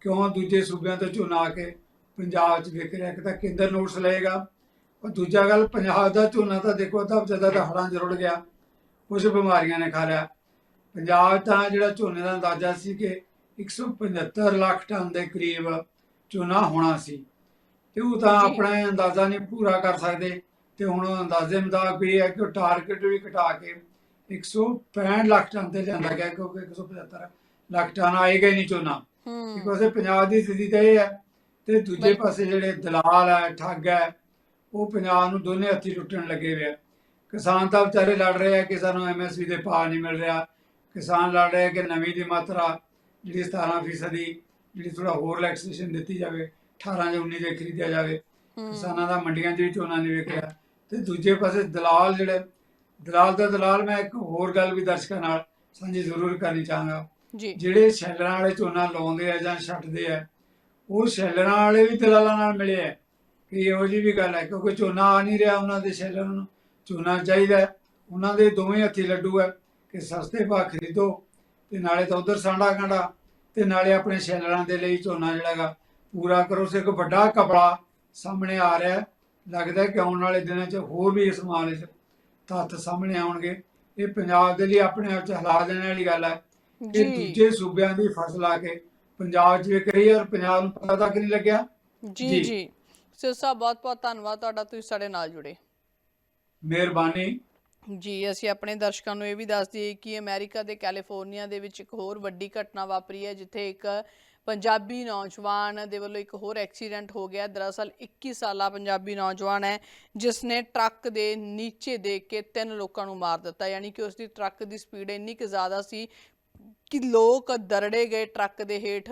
ਕਿਉਂ ਦੂਜੇ ਸੂਬਿਆਂ ਤੋਂ ਝੋਨਾ ਆ ਕੇ ਪੰਜਾਬ 'ਚ ਵਿਕ ਰਿਹਾ ਇੱਕ ਤਾਂ ਕੇਂਦਰ ਨੋਟਿਸ ਲਏਗਾ ਔਰ ਦੂਜਾ ਗੱਲ ਪੰਜਾਬ ਦਾ ਝੋਨਾ ਤਾਂ ਦੇਖੋ ਅੱਧਾ ਜ਼ਿਆਦਾ ਤਾਂ ਹੜ੍ਹਾਂ 'ਚ ਰੁੜ ਗਿਆ ਕੁਝ ਬਿਮਾਰੀਆਂ ਨੇ ਖਾ ਲਿਆ। ਪੰਜਾਬ ਤਾਂ ਜਿਹੜਾ ਝੋਨੇ ਦਾ ਅੰਦਾਜ਼ਾ ਸੀ ਕਿ 175 ਲੱਖ ਟਨ ਦੇ ਕਰੀਬ ਝੋਨਾ ਹੋਣਾ ਸੀ। ਤੇ ਉਹ ਤਾਂ। ਆਪਣਾ ਅੰਦਾਜ਼ਾ ਨਹੀਂ ਪੂਰਾ ਕਰ ਸਕਦੇ ਤੇ ਹੁਣ ਅੰਦਾਜ਼ੇ ਮੁਤਾਬਕ ਇਹ ਹੈ ਕਿ ਉਹ ਟਾਰਗੇਟ ਵੀ ਘਟਾ ਕੇ 165 ਲੱਖ ਟਨ ਤੇ ਲਿਆਂਦਾ ਗਿਆ ਕਿਉਂਕਿ 175 ਲੱਖ ਟਨ ਆਏਗਾ ਹੀ ਨਹੀਂ ਝੋਨਾ। ਕਿਉਂਕਿ ਪੰਜਾਬ ਦੀ ਸਥਿਤੀ ਤਾਂ ਇਹ ਹੈ ਤੇ ਦੂਜੇ। ਪਾਸੇ ਜਿਹੜੇ ਦਲਾਲ ਹੈ ਠੱਗ ਹੈ ਉਹ ਪੰਜਾਬ ਨੂੰ ਦੋਨੇ ਹੱਥੀ ਲੁੱਟਣ ਲੱਗੇ ਹੋਏ ਆ। ਕਿਸਾਨ ਤਾਂ ਵਿਚਾਰੇ ਲੜ ਰਹੇ ਆ ਕਿ ਸਾਨੂੰ ਐਮਐਸਪੀ ਦੇ ਭਾਅ ਨਹੀਂ ਮਿਲ ਰਿਹਾ। ਕਿਸਾਨ ਲੜ ਰਹੇ ਕਿ ਨਵੀਂ ਦੀ ਮਾਤਰਾ ਜਿਹੜੀ 17% ਦੀ ਜਿਹੜੀ ਥੋੜਾ ਹੋਰ ਰਿਲੈਕਸੇਸ਼ਨ ਦਿੱਤੀ ਜਾਵੇ 18 ਜਾਂ 19 ਦੇ ਖਰੀਦਿਆ ਜਾਵੇ। ਕਿਸਾਨਾਂ ਦਾ ਮੰਡੀਆਂ 'ਚ ਵੀ ਝੋਨਾ ਨਹੀਂ ਵਿਕਿਆ। ਤੇ ਦੂਜੇ ਪਾਸੇ ਦਲਾਲ ਜਿਹੜੇ ਦਲਾਲ ਦਾ ਦਲਾਲ ਮੈਂ ਇੱਕ ਹੋਰ ਗੱਲ ਵੀ ਦਰਸ਼ਕਾਂ ਨਾਲ ਸਾਂਝੀ ਜ਼ਰੂਰ ਕਰਨੀ ਚਾਹਾਂਗਾ। ਜਿਹੜੇ ਸ਼ੈਲਰਾਂ ਵਾਲੇ ਝੋਨਾ ਲਾਉਂਦੇ ਆ ਜਾਂ ਛੱਡਦੇ ਆ ਉਹ ਸ਼ੈਲਰਾਂ ਵਾਲੇ ਵੀ ਦਲਾਲਾਂ ਨਾਲ ਮਿਲੇ ਆ ਕਿ ਇਹੋ ਜਿਹੀ ਵੀ ਗੱਲ ਹੈ ਕਿਉਂਕਿ ਝੋਨਾ ਆ ਨਹੀਂ ਰਿਹਾ ਉਹਨਾਂ ਦੇ ਸ਼ੈਲਰਾਂ ਨੂੰ। ਝੋਨਾ ਚਾਹੀਦਾ। ਉਹਨਾਂ ਦੇ ਦੋਵੇਂ ਹੱਥੀ ਲੱਡੂ ਹੈ ਕਿ ਸਸਤੇ ਭਾਅ ਖਰੀਦੋ ਤੇ ਨਾਲੇ ਤਾਂ ਉਧਰ ਸਾਂਡਾ ਕਾਂਡਾ ਤੇ ਨਾਲੇ ਆਪਣੇ ਸ਼ੈਲਰਾਂ ਦੇ ਲਈ ਝੋਨਾ ਜਿਹੜਾ ਹੈਗਾ ਪੂਰਾ ਕਰੋ। ਸੇ ਇੱਕ ਵੱਡਾ ਕਪੜਾ ਸਾਹਮਣੇ ਆ ਰਿਹਾ। ਲੱਗਦਾ ਕਿ ਆਉਣ ਵਾਲੇ ਦਿਨਾਂ 'ਚ ਹੋਰ ਵੀ ਇਸ ਮਾਮਲੇ 'ਚ ਤੱਥ ਸਾਹਮਣੇ ਆਉਣਗੇ। ਇਹ ਪੰਜਾਬ ਦੇ ਲਈ ਆਪਣੇ ਆਪ 'ਚ ਹਿਲਾ ਦੇਣ ਵਾਲੀ ਗੱਲ ਹੈ। ਕਿ ਜੀ। ਦੂਜੇ ਸੂਬਿਆਂ ਦੀ ਫਸਲ ਆ ਕੇ ਪੰਜਾਬ 'ਚ ਵਿਕ ਰਹੀ ਹੈ ਔਰ ਪੰਜਾਬ ਨੂੰ ਪਤਾ ਤੱਕ ਨਹੀਂ ਲੱਗਿਆ। ਜੀ ਜੀ। ਸਿਰ ਸਾਹਿਬ ਬਹੁਤ ਬਹੁਤ ਧੰਨਵਾਦ ਤੁਹਾਡਾ ਤੁਸੀਂ ਸਾਡੇ ਨਾਲ ਜੁੜੇ। ਮਿਹਰਬਾਨੀ। ਜੀ ਅਸੀਂ ਆਪਣੇ ਦਰਸ਼ਕਾਂ ਨੂੰ ਇਹ ਵੀ ਦੱਸ ਦਈਏ ਕਿ ਅਮਰੀਕਾ ਦੇ ਕੈਲੀਫੋਰਨੀਆ ਦੇ ਵਿੱਚ ਇੱਕ ਹੋਰ ਵੱਡੀ ਘਟਨਾ ਵਾਪਰੀ ਹੈ ਜਿੱਥੇ ਇੱਕ ਪੰਜਾਬੀ ਨੌਜਵਾਨ ਦੇ ਵੱਲੋਂ ਇੱਕ ਹੋਰ ਐਕਸੀਡੈਂਟ ਹੋ ਗਿਆ। ਦਰਅਸਲ 21 ਸਾਲਾ ਪੰਜਾਬੀ ਨੌਜਵਾਨ ਹੈ ਜਿਸ ਨੇ ਟਰੱਕ ਦੇ ਨੀਚੇ ਦੇਖ ਕੇ ਤਿੰਨ ਲੋਕਾਂ ਨੂੰ ਮਾਰ ਦਿੱਤਾ। ਯਾਨੀ ਕਿ ਉਸ ਦੀ ਟਰੱਕ ਦੀ ਸਪੀਡ ਇੰਨੀ ਕੁ ਜ਼ਿਆਦਾ ਸੀ ਕਿ ਲੋਕ ਦਰੜੇ ਗਏ ਟਰੱਕ ਦੇ ਹੇਠ,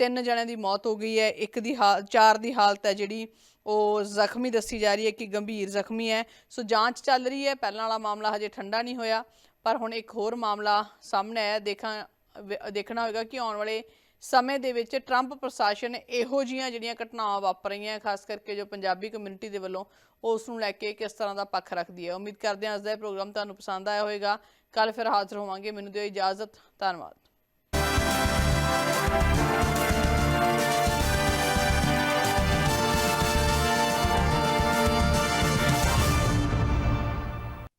ਤਿੰਨ ਜਣਿਆਂ ਦੀ ਮੌਤ ਹੋ ਗਈ ਹੈ। ਇੱਕ ਦੀ ਹਾਲ ਚਾਰ ਦੀ ਹਾਲਤ ਹੈ ਜਿਹੜੀ ਉਹ ਜ਼ਖਮੀ ਦੱਸੀ ਜਾ ਰਹੀ ਹੈ ਕਿ ਗੰਭੀਰ ਜ਼ਖਮੀ ਹੈ। ਸੋ ਜਾਂਚ ਚੱਲ ਰਹੀ ਹੈ। ਪਹਿਲਾਂ ਵਾਲਾ ਮਾਮਲਾ ਹਜੇ ਠੰਡਾ ਨਹੀਂ ਹੋਇਆ, ਪਰ ਹੁਣ ਇੱਕ ਹੋਰ ਮਾਮਲਾ ਸਾਹਮਣੇ ਆਇਆ। ਦੇਖਾਂ ਦੇਖਣਾ ਹੋਵੇਗਾ ਕਿ ਆਉਣ ਵਾਲੇ ਸਮੇਂ ਦੇ ਵਿੱਚ ਟਰੰਪ ਪ੍ਰਸ਼ਾਸਨ ਇਹੋ ਜੀਆਂ ਜਿਹੜੀਆਂ ਘਟਨਾਵਾਂ ਵਾਪਰ ਰਹੀਆਂ, ਖਾਸ ਕਰਕੇ ਜੋ ਪੰਜਾਬੀ ਕਮਿਊਨਿਟੀ ਦੇ ਵੱਲੋਂ ਉਸ ਨੂੰ ਲੈ ਕੇ ਕਿਸ ਤਰ੍ਹਾਂ ਦਾ ਪੱਖ ਰੱਖਦੀ ਹੈ। ਉਮੀਦ ਕਰਦੇ ਹਾਂ ਅੱਜ ਦਾ ਇਹ ਪ੍ਰੋਗਰਾਮ ਤੁਹਾਨੂੰ ਪਸੰਦ ਆਇਆ ਹੋਵੇਗਾ। ਕੱਲ ਫਿਰ ਹਾਜ਼ਰ ਹੋਵਾਂਗੇ। ਮੈਨੂੰ ਦਿਓ ਇਜਾਜ਼ਤ। ਧੰਨਵਾਦ।